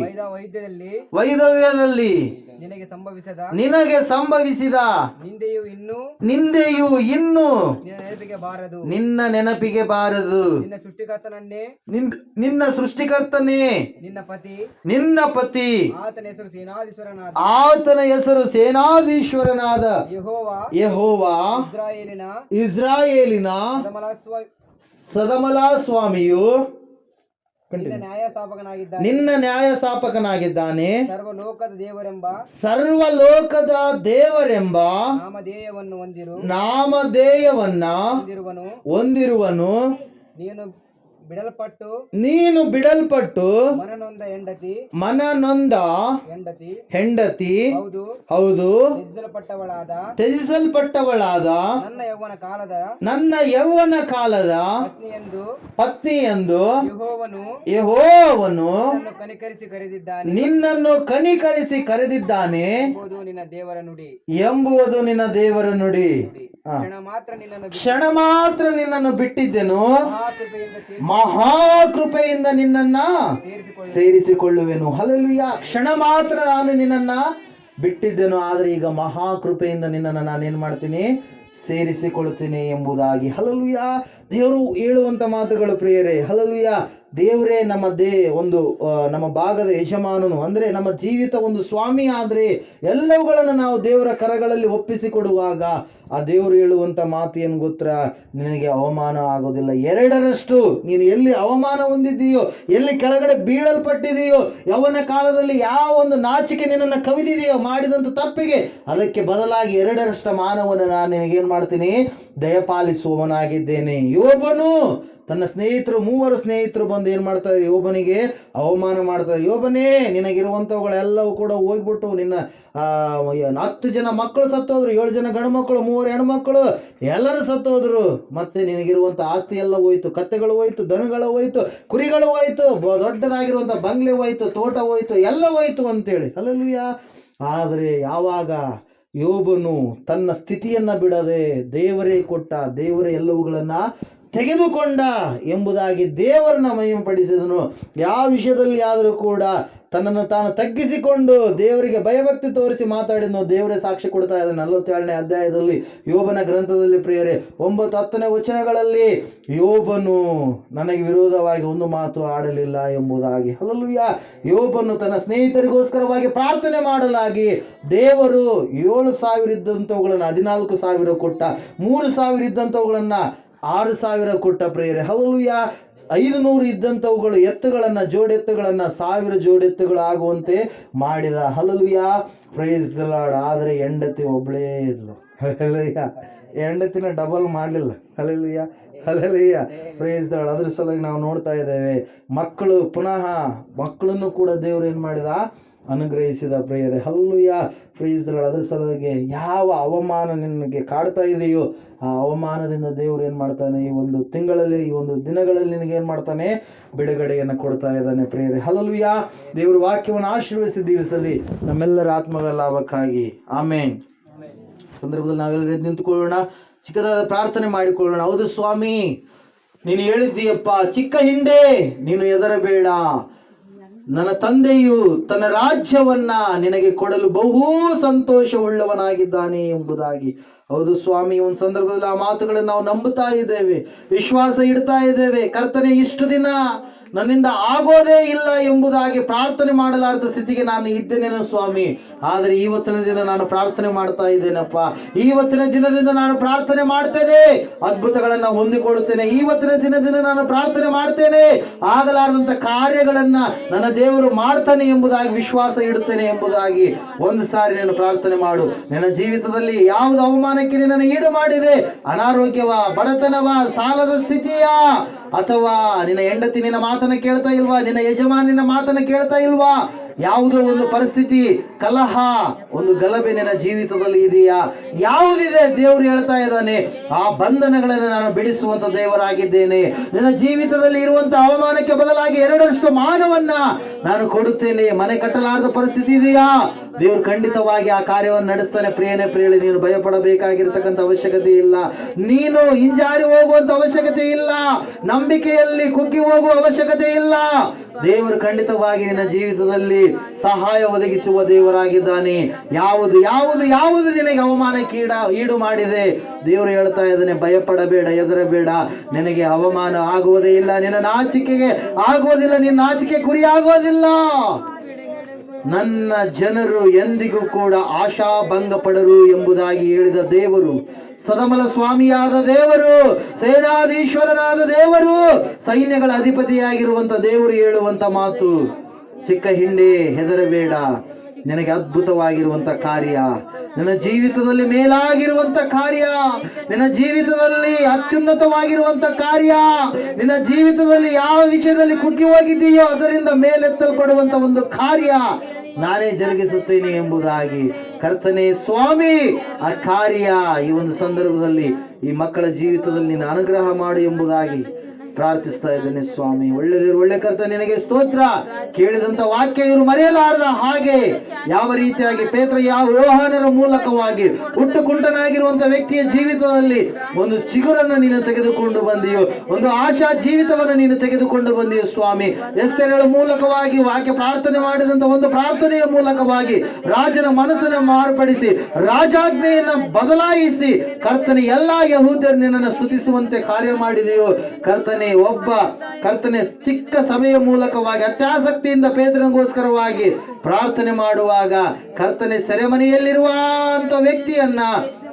ವೈದವ್ಯದಲ್ಲಿ ನಿನಗೆ ಸಂಭವಿಸಿದ ನಿನಗೆ ಸಂಭವಿಸಿದ ನಿಂದೆಯು ಇನ್ನು ನಿಂದೆಯು ಇನ್ನು ನಿನ್ನ ನೆನಪಿಗೆ ಬಾರದು. ನಿನ್ನ ನೆನಪಿಗೆ ಬಾರದು. ನಿನ್ನ ಸೃಷ್ಟಿಕರ್ತನನ್ನೇ ನಿನ್ ನಿನ್ನ ಸೃಷ್ಟಿಕರ್ತನೇ ನಿನ್ನ ಪತಿ ನಿನ್ನ ಪತಿ ಆತನ ಹೆಸರು ಸೇನಾಧೀಶ್ವರನಾದ ಆತನ ಹೆಸರು ಸೇನಾಧೀಶ್ವರನಾದ ಯಹೋವ ಯೆಹೋವಾ ಇಸ್ರಾಯೇಲಿನ ಇಸ್ರಾಯೇಲಿನ ಸದಮಲಸ್ವ ಸದಮಲಾ ಸ್ವಾಮಿಯು ನಿನ್ನ ನ್ಯಾಯಸ್ಥಾಪಕನಾಗಿದ್ದಾನೆ. ನಿನ್ನ ನ್ಯಾಯಸ್ಥಾಪಕನಾಗಿದ್ದಾನೆ. ಸರ್ವಲೋಕದ ದೇವರೆಂಬ. ಸರ್ವಲೋಕದ ದೇವರೆಂಬ. ನಾಮಧೇಯವನ್ನು ಹೊಂದಿರು. ನಾಮಧೇಯವನ್ನ ಹೊಂದಿರುವನು. ಹೊಂದಿರುವನು. ನೀನು ಬಿಡಲ್ಪಟ್ಟು ನೀನು ಬಿಡಲ್ಪಟ್ಟು ಮನನೊಂದ ಹೆಂಡತಿ ಮನನೊಂದ ಹೆಂಡತಿ ಹೆಂಡತಿ ಹೌದು. ಹೌದು. ತ್ಯಜಿಸಲ್ಪಟ್ಟವಳಾದ ತ್ಯಜಿಸಲ್ಪಟ್ಟವಳಾದ ನನ್ನ ಯೌವನ ಕಾಲದ ನನ್ನ ಯೌವನ ಕಾಲದ ಪತ್ನಿ ಎಂದು ಪತ್ನಿ ಎಂದು ಯಹೋವನು ಯಹೋವನು ಕನಿಕರಿಸಿ ಕರೆದಿದ್ದಾನೆ. ನಿನ್ನನ್ನು ಕನಿಕರಿಸಿ ಕರೆದಿದ್ದಾನೆ ಎಂಬುದು ನಿನ್ನ ದೇವರ ನುಡಿ. ಎಂಬುವುದು ನಿನ್ನ ದೇವರ ನುಡಿ. ಕ್ಷಣ ಮಾತ್ರ ನಿನ್ನನ್ನು ಕ್ಷಣ ಮಾತ್ರ ನಿನ್ನನ್ನು ಬಿಟ್ಟಿದ್ದೆನು. ಮಹಾಕೃಪೆಯಿಂದ ನಿನ್ನನ್ನ ಸೇರಿಸಿಕೊಳ್ಳು ಸೇರಿಸಿಕೊಳ್ಳುವೆನು. ಹಲಲ್ವಿಯ ಕ್ಷಣ ಮಾತ್ರ ನಾನು ನಿನ್ನನ್ನ ಬಿಟ್ಟಿದ್ದೆನು. ಆದರೆ ಈಗ ಮಹಾಕೃಪೆಯಿಂದ ನಿನ್ನನ್ನು ನಾನೇನು ಮಾಡ್ತೀನಿ? ಸೇರಿಸಿಕೊಳ್ಳುತ್ತೇನೆ ಎಂಬುದಾಗಿ. ಹಲಲುಯ ದೇವರು ಹೇಳುವಂತ ಮಾತುಗಳು ಪ್ರಿಯರೇ ಹಲಲುಯ ದೇವರೇ ನಮ್ಮ ದೇ ಒಂದು ನಮ್ಮ ಭಾಗದ ಯಜಮಾನನು. ಅಂದ್ರೆ ನಮ್ಮ ಜೀವಿತ ಒಂದು ಸ್ವಾಮಿ ಆದರೆ ಎಲ್ಲವುಗಳನ್ನು ನಾವು ದೇವರ ಕರಗಳಲ್ಲಿ ಒಪ್ಪಿಸಿಕೊಡುವಾಗ ಆ ದೇವರು ಹೇಳುವಂಥ ಮಾತು ಏನು ಗೊತ್ತಾ? ನಿನಗೆ ಅವಮಾನ ಆಗೋದಿಲ್ಲ. ಎರಡರಷ್ಟು ನೀನು ಎಲ್ಲಿ ಅವಮಾನ ಹೊಂದಿದ್ದೀಯೋ, ಎಲ್ಲಿ ಕೆಳಗಡೆ ಬೀಳಲ್ಪಟ್ಟಿದೆಯೋ, ಯವನ ಕಾಲದಲ್ಲಿ ಯಾವ ಒಂದು ನಾಚಿಕೆ ನಿನ್ನನ್ನು ಕವಿದಿದೆಯೋ ಮಾಡಿದಂಥ ತಪ್ಪಿಗೆ, ಅದಕ್ಕೆ ಬದಲಾಗಿ ಎರಡರಷ್ಟು ಮಾನವನ್ನು ನಾನು ನಿನಗೇನು ಮಾಡ್ತೀನಿ? ದಯಪಾಲಿಸುವವನಾಗಿದ್ದೇನೆ. ಯೋಬನು ತನ್ನ ಸ್ನೇಹಿತರು, ಮೂವರು ಸ್ನೇಹಿತರು ಬಂದು ಏನು ಮಾಡ್ತಾರೆ? ಯೋಬನಿಗೆ ಅವಮಾನ ಮಾಡ್ತಾರೆ. ಯೋಬನೇ ನಿನಗಿರುವಂಥವುಗಳೆಲ್ಲವೂ ಕೂಡ ಹೋಗ್ಬಿಟ್ಟು ನಿನ್ನ ಹತ್ತು ಜನ ಮಕ್ಕಳು ಸತ್ತೋದ್ರು, ಏಳು ಜನ ಗಂಡು ಮಕ್ಕಳು, ಮೂವರು ಹೆಣ್ಮಕ್ಳು ಎಲ್ಲರೂ ಸತ್ತೋದ್ರು. ಮತ್ತೆ ನಿನಗಿರುವಂಥ ಆಸ್ತಿ ಎಲ್ಲ ಹೋಯ್ತು, ಕತ್ತೆಗಳು ಹೋಯ್ತು, ದನಗಳು ಹೋಯ್ತು, ಕುರಿಗಳು ಹೋಯ್ತು ದೊಡ್ಡದಾಗಿರುವಂಥ ಬಂಗ್ಲೆ ಹೋಯ್ತು, ತೋಟ ಹೋಯ್ತು, ಎಲ್ಲ ಹೋಯ್ತು ಅಂತೇಳಿ. ಅಲ್ಲಲ್ವಿಯ ಆದರೆ ಯಾವಾಗ ಯೋಬನು ತನ್ನ ಸ್ಥಿತಿಯನ್ನು ಬಿಡದೆ ದೇವರೇ ಕೊಟ್ಟ, ದೇವರೇ ಎಲ್ಲವುಗಳನ್ನು ತೆಗೆದುಕೊಂಡ ಎಂಬುದಾಗಿ ದೇವರನ್ನ ಮಹಿಮಪಡಿಸಿದನು. ಯಾವ ವಿಷಯದಲ್ಲಿ ಆದರೂ ಕೂಡ ತನ್ನನ್ನು ತಾನು ತಗ್ಗಿಸಿಕೊಂಡು ದೇವರಿಗೆ ಭಯಭಕ್ತಿ ತೋರಿಸಿ ಮಾತಾಡಿದ್ನು. ದೇವರೇ ಸಾಕ್ಷಿ ಕೊಡ್ತಾ ಇದ್ದಾನೆ. ನಲವತ್ತೇಳನೇ ಅಧ್ಯಾಯದಲ್ಲಿ ಯೋಬನ ಗ್ರಂಥದಲ್ಲಿ ಪ್ರಿಯರೇ, ಒಂಬತ್ತು ಹತ್ತನೇ ವಚನಗಳಲ್ಲಿ ಯೋಬನು ನನಗೆ ವಿರೋಧವಾಗಿ ಒಂದು ಮಾತು ಆಡಲಿಲ್ಲ ಎಂಬುದಾಗಿ. ಅಲ್ಲಲ್ವಿಯ ಯೋಬನು ತನ್ನ ಸ್ನೇಹಿತರಿಗೋಸ್ಕರವಾಗಿ ಪ್ರಾರ್ಥನೆ ಮಾಡಲಾಗಿ ದೇವರು ಏಳು ಸಾವಿರ ಇದ್ದಂಥವುಗಳನ್ನು ಹದಿನಾಲ್ಕು ಸಾವಿರ ಕೊಟ್ಟ, ಮೂರು ಸಾವಿರ ಇದ್ದಂಥವುಗಳನ್ನು ಆರು ಸಾವಿರ ಕೊಟ್ಟ ಪ್ರೇರೆ ಹಲಲುಯ ಐದು ನೂರು ಇದ್ದಂಥವುಗಳು, ಎತ್ತುಗಳನ್ನು, ಜೋಡೆತ್ತುಗಳನ್ನು, ಸಾವಿರ ಜೋಡೆತ್ತುಗಳು ಆಗುವಂತೆ ಮಾಡಿದ ಹಲಲುಯ ಪ್ರೈಸ್ ಲಾರ್ಡ್ ಆದರೆ ಹೆಂಡತಿ ಒಬ್ಬಳೇ ಇದ್ಲು. ಹಲಲುಯ ಹೆಂಡತಿನ ಡಬಲ್ ಮಾಡಲಿಲ್ಲ. ಹಲಲುಯ ಹಲಲುಯ ಪ್ರೈಸ್ ಲಾರ್ಡ್ ಅದ್ರ ಸಲುವಾಗಿ ನಾವು ನೋಡ್ತಾ ಇದ್ದೇವೆ, ಮಕ್ಕಳು ಪುನಃ ಮಕ್ಕಳನ್ನು ಕೂಡ ದೇವ್ರು ಏನು ಮಾಡಿದ? ಅನುಗ್ರಹಿಸಿದ ಪ್ರಿಯರೇ, ಹಲ್ಲುಯ್ಯ. ಪ್ರೀಸ್ ಅದರ ಸಲುವಾಗಿ ಯಾವ ಅವಮಾನ ನಿನಗೆ ಕಾಡ್ತಾ ಇದೆಯೋ ಆ ಅವಮಾನದಿಂದ ದೇವರು ಏನು ಮಾಡ್ತಾನೆ, ಈ ಒಂದು ತಿಂಗಳಲ್ಲಿ, ಈ ಒಂದು ದಿನಗಳಲ್ಲಿ ನಿನಗೆ ಏನು ಮಾಡ್ತಾನೆ? ಬಿಡುಗಡೆಯನ್ನು ಕೊಡ್ತಾ ಇದ್ದಾನೆ ಪ್ರಿಯರೇ. ಹಲಲುಯ್ಯ. ದೇವರ ವಾಕ್ಯವನ್ನು ಆಶೀರ್ವದಿಸಿ ದಿವಸಲ್ಲಿ ನಮ್ಮೆಲ್ಲರ ಆತ್ಮಗಳ ಲಾಭಕ್ಕಾಗಿ. ಆಮೇನ್. ಸಂದರ್ಭದಲ್ಲಿ ನಾವೆಲ್ಲರೂ ನಿಂತುಕೊಳ್ಳೋಣ. ಚಿಕ್ಕದಾದ ಪ್ರಾರ್ಥನೆ ಮಾಡಿಕೊಳ್ಳೋಣ. ಹೌದು ಸ್ವಾಮಿ, ನೀನು ಹೇಳಿದ್ದೀಯಪ್ಪ, ಚಿಕ್ಕ ಹಿಂಡೆ, ನೀನು ಹೆದರಬೇಡ. ನನ್ನ ತಂದೆಯು ತನ್ನ ರಾಜ್ಯವನ್ನ ನಿನಗೆ ಕೊಡಲು ಬಹು ಸಂತೋಷವುಳ್ಳವನಾಗಿದ್ದಾನೆ ಎಂಬುದಾಗಿ. ಹೌದು ಸ್ವಾಮಿ, ಒಂದು ಸಂದರ್ಭದಲ್ಲಿ ಆ ಮಾತುಗಳನ್ನು ನಾವು ನಂಬುತ್ತಾ ಇದ್ದೇವೆ, ವಿಶ್ವಾಸ ಇಡ್ತಾ ಇದ್ದೇವೆ. ಕರ್ತನೆ, ಇಷ್ಟು ದಿನ ನನ್ನಿಂದ ಆಗೋದೇ ಇಲ್ಲ ಎಂಬುದಾಗಿ ಪ್ರಾರ್ಥನೆ ಮಾಡಲಾರದ ಸ್ಥಿತಿಗೆ ನಾನು ಇದ್ದೇನೇನೋ ಸ್ವಾಮಿ? ಆದರೆ ಇವತ್ತಿನ ದಿನ ನಾನು ಪ್ರಾರ್ಥನೆ ಮಾಡ್ತಾ ಇದ್ದೇನಪ್ಪ. ಇವತ್ತಿನ ದಿನದಿಂದ ನಾನು ಪ್ರಾರ್ಥನೆ ಮಾಡ್ತೇನೆ. ಅದ್ಭುತಗಳನ್ನು ಹೊಂದಿಕೊಳ್ಳುತ್ತೇನೆ. ಇವತ್ತಿನ ದಿನದಿಂದ ನಾನು ಪ್ರಾರ್ಥನೆ ಮಾಡ್ತೇನೆ. ಆಗಲಾರದಂತ ಕಾರ್ಯಗಳನ್ನು ನನ್ನ ದೇವರು ಮಾಡ್ತಾನೆ ಎಂಬುದಾಗಿ ವಿಶ್ವಾಸ ಇಡುತ್ತೇನೆ ಎಂಬುದಾಗಿ ಒಂದು ಸಾರಿ ನೀನು ಪ್ರಾರ್ಥನೆ ಮಾಡು. ನನ್ನ ಜೀವಿತದಲ್ಲಿ ಯಾವುದು ಅವಮಾನಕ್ಕೆ ನಿನ್ನನ್ನು ಈಡು ಮಾಡಿದೆ? ಅನಾರೋಗ್ಯವ, ಬಡತನವ, ಸಾಲದ ಸ್ಥಿತಿಯ ಅಥವಾ ನಿನ್ನ ಹೆಂಡತಿ ನಿನ್ನ ಮಾತನ್ನ ಕೇಳ್ತಾ ಇಲ್ವಾ? ನಿನ್ನ ಯಜಮಾನಿನ ಮಾತನ್ನ ಕೇಳ್ತಾ ಇಲ್ವಾ? ಯಾವುದೋ ಒಂದು ಪರಿಸ್ಥಿತಿ, ಕಲಹ, ಒಂದು ಗಲಭೆ ನಿನ್ನ ಜೀವಿತದಲ್ಲಿ ಇದೆಯಾ? ಯಾವುದಿದೆ? ದೇವರು ಹೇಳ್ತಾ ಇದ್ದಾನೆ, ಆ ಬಂಧನಗಳನ್ನು ನಾನು ಬಿಡಿಸುವಂತ ದೇವರಾಗಿದ್ದೇನೆ. ನಿನ್ನ ಜೀವಿತದಲ್ಲಿ ಇರುವಂತ ಅವಮಾನಕ್ಕೆ ಬದಲಾಗಿ ಎರಡರಷ್ಟು ಮಾನವನ್ನ ನಾನು ಕೊಡುತ್ತೇನೆ. ಮನೆ ಕಟ್ಟಲಾರದ ಪರಿಸ್ಥಿತಿ ಇದೆಯಾ? ದೇವರು ಖಂಡಿತವಾಗಿ ಆ ಕಾರ್ಯವನ್ನು ನಡೆಸ್ತಾನೆ. ಪ್ರಿಯನೇ, ಪ್ರಿಯಳಿ, ನೀನು ಭಯಪಡಬೇಕಾಗಿರ್ತಕ್ಕಂಥ ಅವಶ್ಯಕತೆ ಇಲ್ಲ. ನೀನು ಹಿಂಜಾರಿ ಹೋಗುವಂತ ಅವಶ್ಯಕತೆ ಇಲ್ಲ. ನಂಬಿಕೆಯಲ್ಲಿ ಕುಗ್ಗಿ ಹೋಗುವ ಅವಶ್ಯಕತೆ ಇಲ್ಲ. ದೇವರು ಖಂಡಿತವಾಗಿ ನಿನ್ನ ಜೀವಿತದಲ್ಲಿ ಸಹಾಯ ಒದಗಿಸುವ ದೇವರಾಗಿದ್ದಾನೆ. ಯಾವುದು ಯಾವುದು ಯಾವುದು ನಿನಗೆ ಅವಮಾನಕ್ಕೀಡ ಈಡ ಮಾಡಿದೆ? ದೇವರು ಹೇಳ್ತಾ ಇದ್ದಾನೆ, ಭಯಪಡಬೇಡ, ಹೆದರಬೇಡ. ನಿನಗೆ ಅವಮಾನ ಆಗುವುದೇ ಇಲ್ಲ, ನಿನ್ನ ನಾಚಿಕೆಗೆ ಆಗುವುದಿಲ್ಲ, ನಿನ್ನ ನಾಚಿಕೆ ಗುರಿ ಆಗೋದಿಲ್ಲ ನನ್ನ ಜನರು ಎಂದಿಗೂ ಕೂಡ ಆಶಾಭಂಗ ಪಡರು ಎಂಬುದಾಗಿ ಹೇಳಿದ ದೇವರು, ಸದಮಲ ಸ್ವಾಮಿಯಾದ ದೇವರು, ಸೇನಾಧೀಶ್ವರನಾದ ದೇವರು, ಸೈನ್ಯಗಳ ಅಧಿಪತಿಯಾಗಿರುವಂತ ದೇವರು ಹೇಳುವಂತ ಮಾತು, ಚಿಕ್ಕ ಹಿಂಡೆ ಹೆದರಬೇಡ. ನಿನಗೆ ಅದ್ಭುತವಾಗಿರುವಂತ ಕಾರ್ಯ. ನನ್ನ ಜೀವಿತದಲ್ಲಿ ಮೇಲಾಗಿರುವಂತ ಕಾರ್ಯ. ನಿನ್ನ ಜೀವಿತದಲ್ಲಿ ಅತ್ಯುನ್ನತವಾಗಿರುವಂತ ಕಾರ್ಯ. ನಿನ್ನ ಜೀವಿತದಲ್ಲಿ ಯಾವ ವಿಷಯದಲ್ಲಿ ಕುಗ್ಗಿ ಹೋಗಿದ್ದೀಯೋ ಅದರಿಂದ ಮೇಲೆತ್ತಲ್ಪಡುವಂತ ಒಂದು ಕಾರ್ಯ ನಾನೇ ಜರುಗಿಸುತ್ತೇನೆ ಎಂಬುದಾಗಿ ಕರ್ತನೆ ಸ್ವಾಮಿ, ಆ ಕಾರ್ಯ ಈ ಒಂದು ಸಂದರ್ಭದಲ್ಲಿ ಈ ಮಕ್ಕಳ ಜೀವಿತದಲ್ಲಿ ನೀನು ಅನುಗ್ರಹ ಮಾಡು ಎಂಬುದಾಗಿ ಪ್ರಾರ್ಥಿಸ್ತಾ ಇದ್ದೇನೆ ಸ್ವಾಮಿ. ಒಳ್ಳೆದಿರು ಒಳ್ಳೆ ಕರ್ತ ನಿನಗೆ ಸ್ತೋತ್ರ. ಕೇಳಿದಂತ ವಾಕ್ಯ ಇವರು ಮರೆಯಲಾರದ ಹಾಗೆ ಯಾವ ರೀತಿಯಾಗಿ ಪೇತ್ರ ಯಾವ ವ್ಯವಹಾರರ ಮೂಲಕವಾಗಿ ಹುಟ್ಟು ಕುಂಟನಾಗಿರುವಂತ ವ್ಯಕ್ತಿಯ ಜೀವಿತದಲ್ಲಿ ಒಂದು ಚಿಗುರನ್ನು ನೀನು ತೆಗೆದುಕೊಂಡು ಬಂದಿಯೋ, ಒಂದು ಆಶಾ ಜೀವಿತವನ್ನು ನೀನು ತೆಗೆದುಕೊಂಡು ಬಂದಿಯೋ ಸ್ವಾಮಿ. ಎಸ್ತೇಗಳ ಮೂಲಕವಾಗಿ ವಾಕ್ಯ ಪ್ರಾರ್ಥನೆ ಮಾಡಿದಂತ ಒಂದು ಪ್ರಾರ್ಥನೆಯ ಮೂಲಕವಾಗಿ ರಾಜನ ಮನಸ್ಸನ್ನು ಮಾರ್ಪಡಿಸಿ, ರಾಜಾಜ್ಞೆಯನ್ನ ಬದಲಾಯಿಸಿ ಕರ್ತನೆ ಎಲ್ಲಾ ಯಹೂದ್ಯರು ನಿನ್ನನ್ನು ಸ್ತುತಿಸುವಂತೆ ಕಾರ್ಯ ಮಾಡಿದೆಯೋ, ಕರ್ತನೆ ಒಬ್ಬ ಕರ್ತನೆ ಚಿಕ್ಕ ಸಭೆಯ ಮೂಲಕವಾಗಿ ಅತ್ಯಾಸಕ್ತಿಯಿಂದ ಪೇದನಗೋಸ್ಕರವಾಗಿ ಪ್ರಾರ್ಥನೆ ಮಾಡುವಾಗ ಕರ್ತನೆ ಸೆರೆಮನೆಯಲ್ಲಿರುವ ಅಂತ ವ್ಯಕ್ತಿಯನ್ನ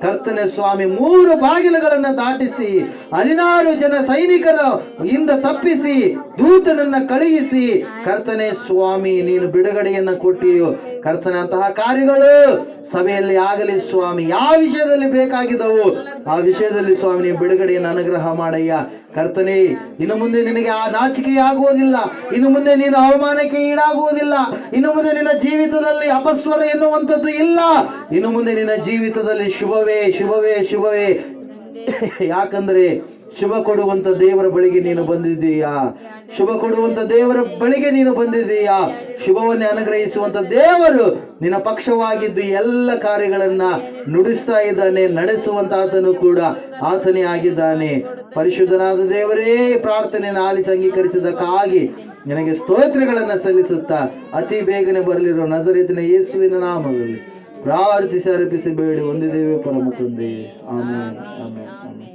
ಕರ್ತನೆ ಸ್ವಾಮಿ ಮೂರು ಬಾಗಿಲುಗಳನ್ನ ದಾಟಿಸಿ ಹದಿನಾರು ಜನ ಸೈನಿಕರ ಇಂದ ತಪ್ಪಿಸಿ ದೂತನನ್ನ ಕಳುಹಿಸಿ ಕರ್ತನೆ ಸ್ವಾಮಿ ನೀನು ಬಿಡುಗಡೆಯನ್ನ ಕೊಟ್ಟಿಯೋ ಕರ್ತನೆ ಅಂತಹ ಕಾರ್ಯಗಳು ಸಭೆಯಲ್ಲಿ ಆಗಲಿ ಸ್ವಾಮಿ ಯಾವ ವಿಷಯದಲ್ಲಿ ಬೇಕಾಗಿದ್ದವು ಆ ವಿಷಯದಲ್ಲಿ ಸ್ವಾಮಿ ನೀನು ಬಿಡುಗಡೆಯನ್ನು ಅನುಗ್ರಹ ಮಾಡಯ್ಯ. ಕರ್ತನೆ ಇನ್ನು ಮುಂದೆ ನಿನಗೆ ಆ ನಾಚಿಕೆ ಆಗುವುದಿಲ್ಲ. ಇನ್ನು ಮುಂದೆ ನೀನು ಅವಮಾನಕ್ಕೆ ಈಡಾಗುವುದಿಲ್ಲ. ಇನ್ನು ಮುಂದೆ ನಿನ್ನ ಜೀವಿತದಲ್ಲಿ ಅಪಸ್ವರ ಎನ್ನುವಂಥದ್ದು ಇಲ್ಲ. ಇನ್ನು ಮುಂದೆ ನಿನ್ನ ಜೀವಿತದಲ್ಲಿ ಶುಭವೇ ಶುಭವೇ ಶುಭವೇ. ಯಾಕಂದ್ರೆ ಶುಭ ಕೊಡುವಂತ ದೇವರ ಬಳಿಗೆ ನೀನು ಬಂದಿದ್ದೀಯಾ? ಶುಭ ಕೊಡುವಂತ ದೇವರ ಬಳಿಗೆ ನೀನು ಬಂದಿದ್ದೀಯಾ? ಶುಭವನ್ನೇ ಅನುಗ್ರಹಿಸುವಂತ ದೇವರು ನಿನ್ನ ಪಕ್ಷವಾಗಿದ್ದು ಎಲ್ಲ ಕಾರ್ಯಗಳನ್ನ ನುಡಿಸ್ತಾ ಇದ್ದಾನೆ, ನಡೆಸುವಂತ ಆತನು ಕೂಡ ಆತನೇ ಆಗಿದ್ದಾನೆ. ಪರಿಶುದ್ಧನಾದ ದೇವರೇ, ಪ್ರಾರ್ಥನೆಯನ್ನು ಆಲಿಸಿ ಅಂಗೀಕರಿಸಿದ್ದಕ್ಕಾಗಿ ನಿನಗೆ ಸ್ತೋತ್ರಗಳನ್ನ ಸಲ್ಲಿಸುತ್ತಾ ಅತಿ ಬೇಗನೆ ಬರಲಿರುವ ನಜರೇತಿನ ಯೇಸುವಿನ ನಾಮದಲ್ಲಿ ಪ್ರಾರ್ಥಿಸಿ ಅರ್ಪಿಸಿ ಬೇಡಿ, ಒಂದಿದ್ದೇವೆ ಪರಮ ತಂದೆ. ಆಮೇಲೆ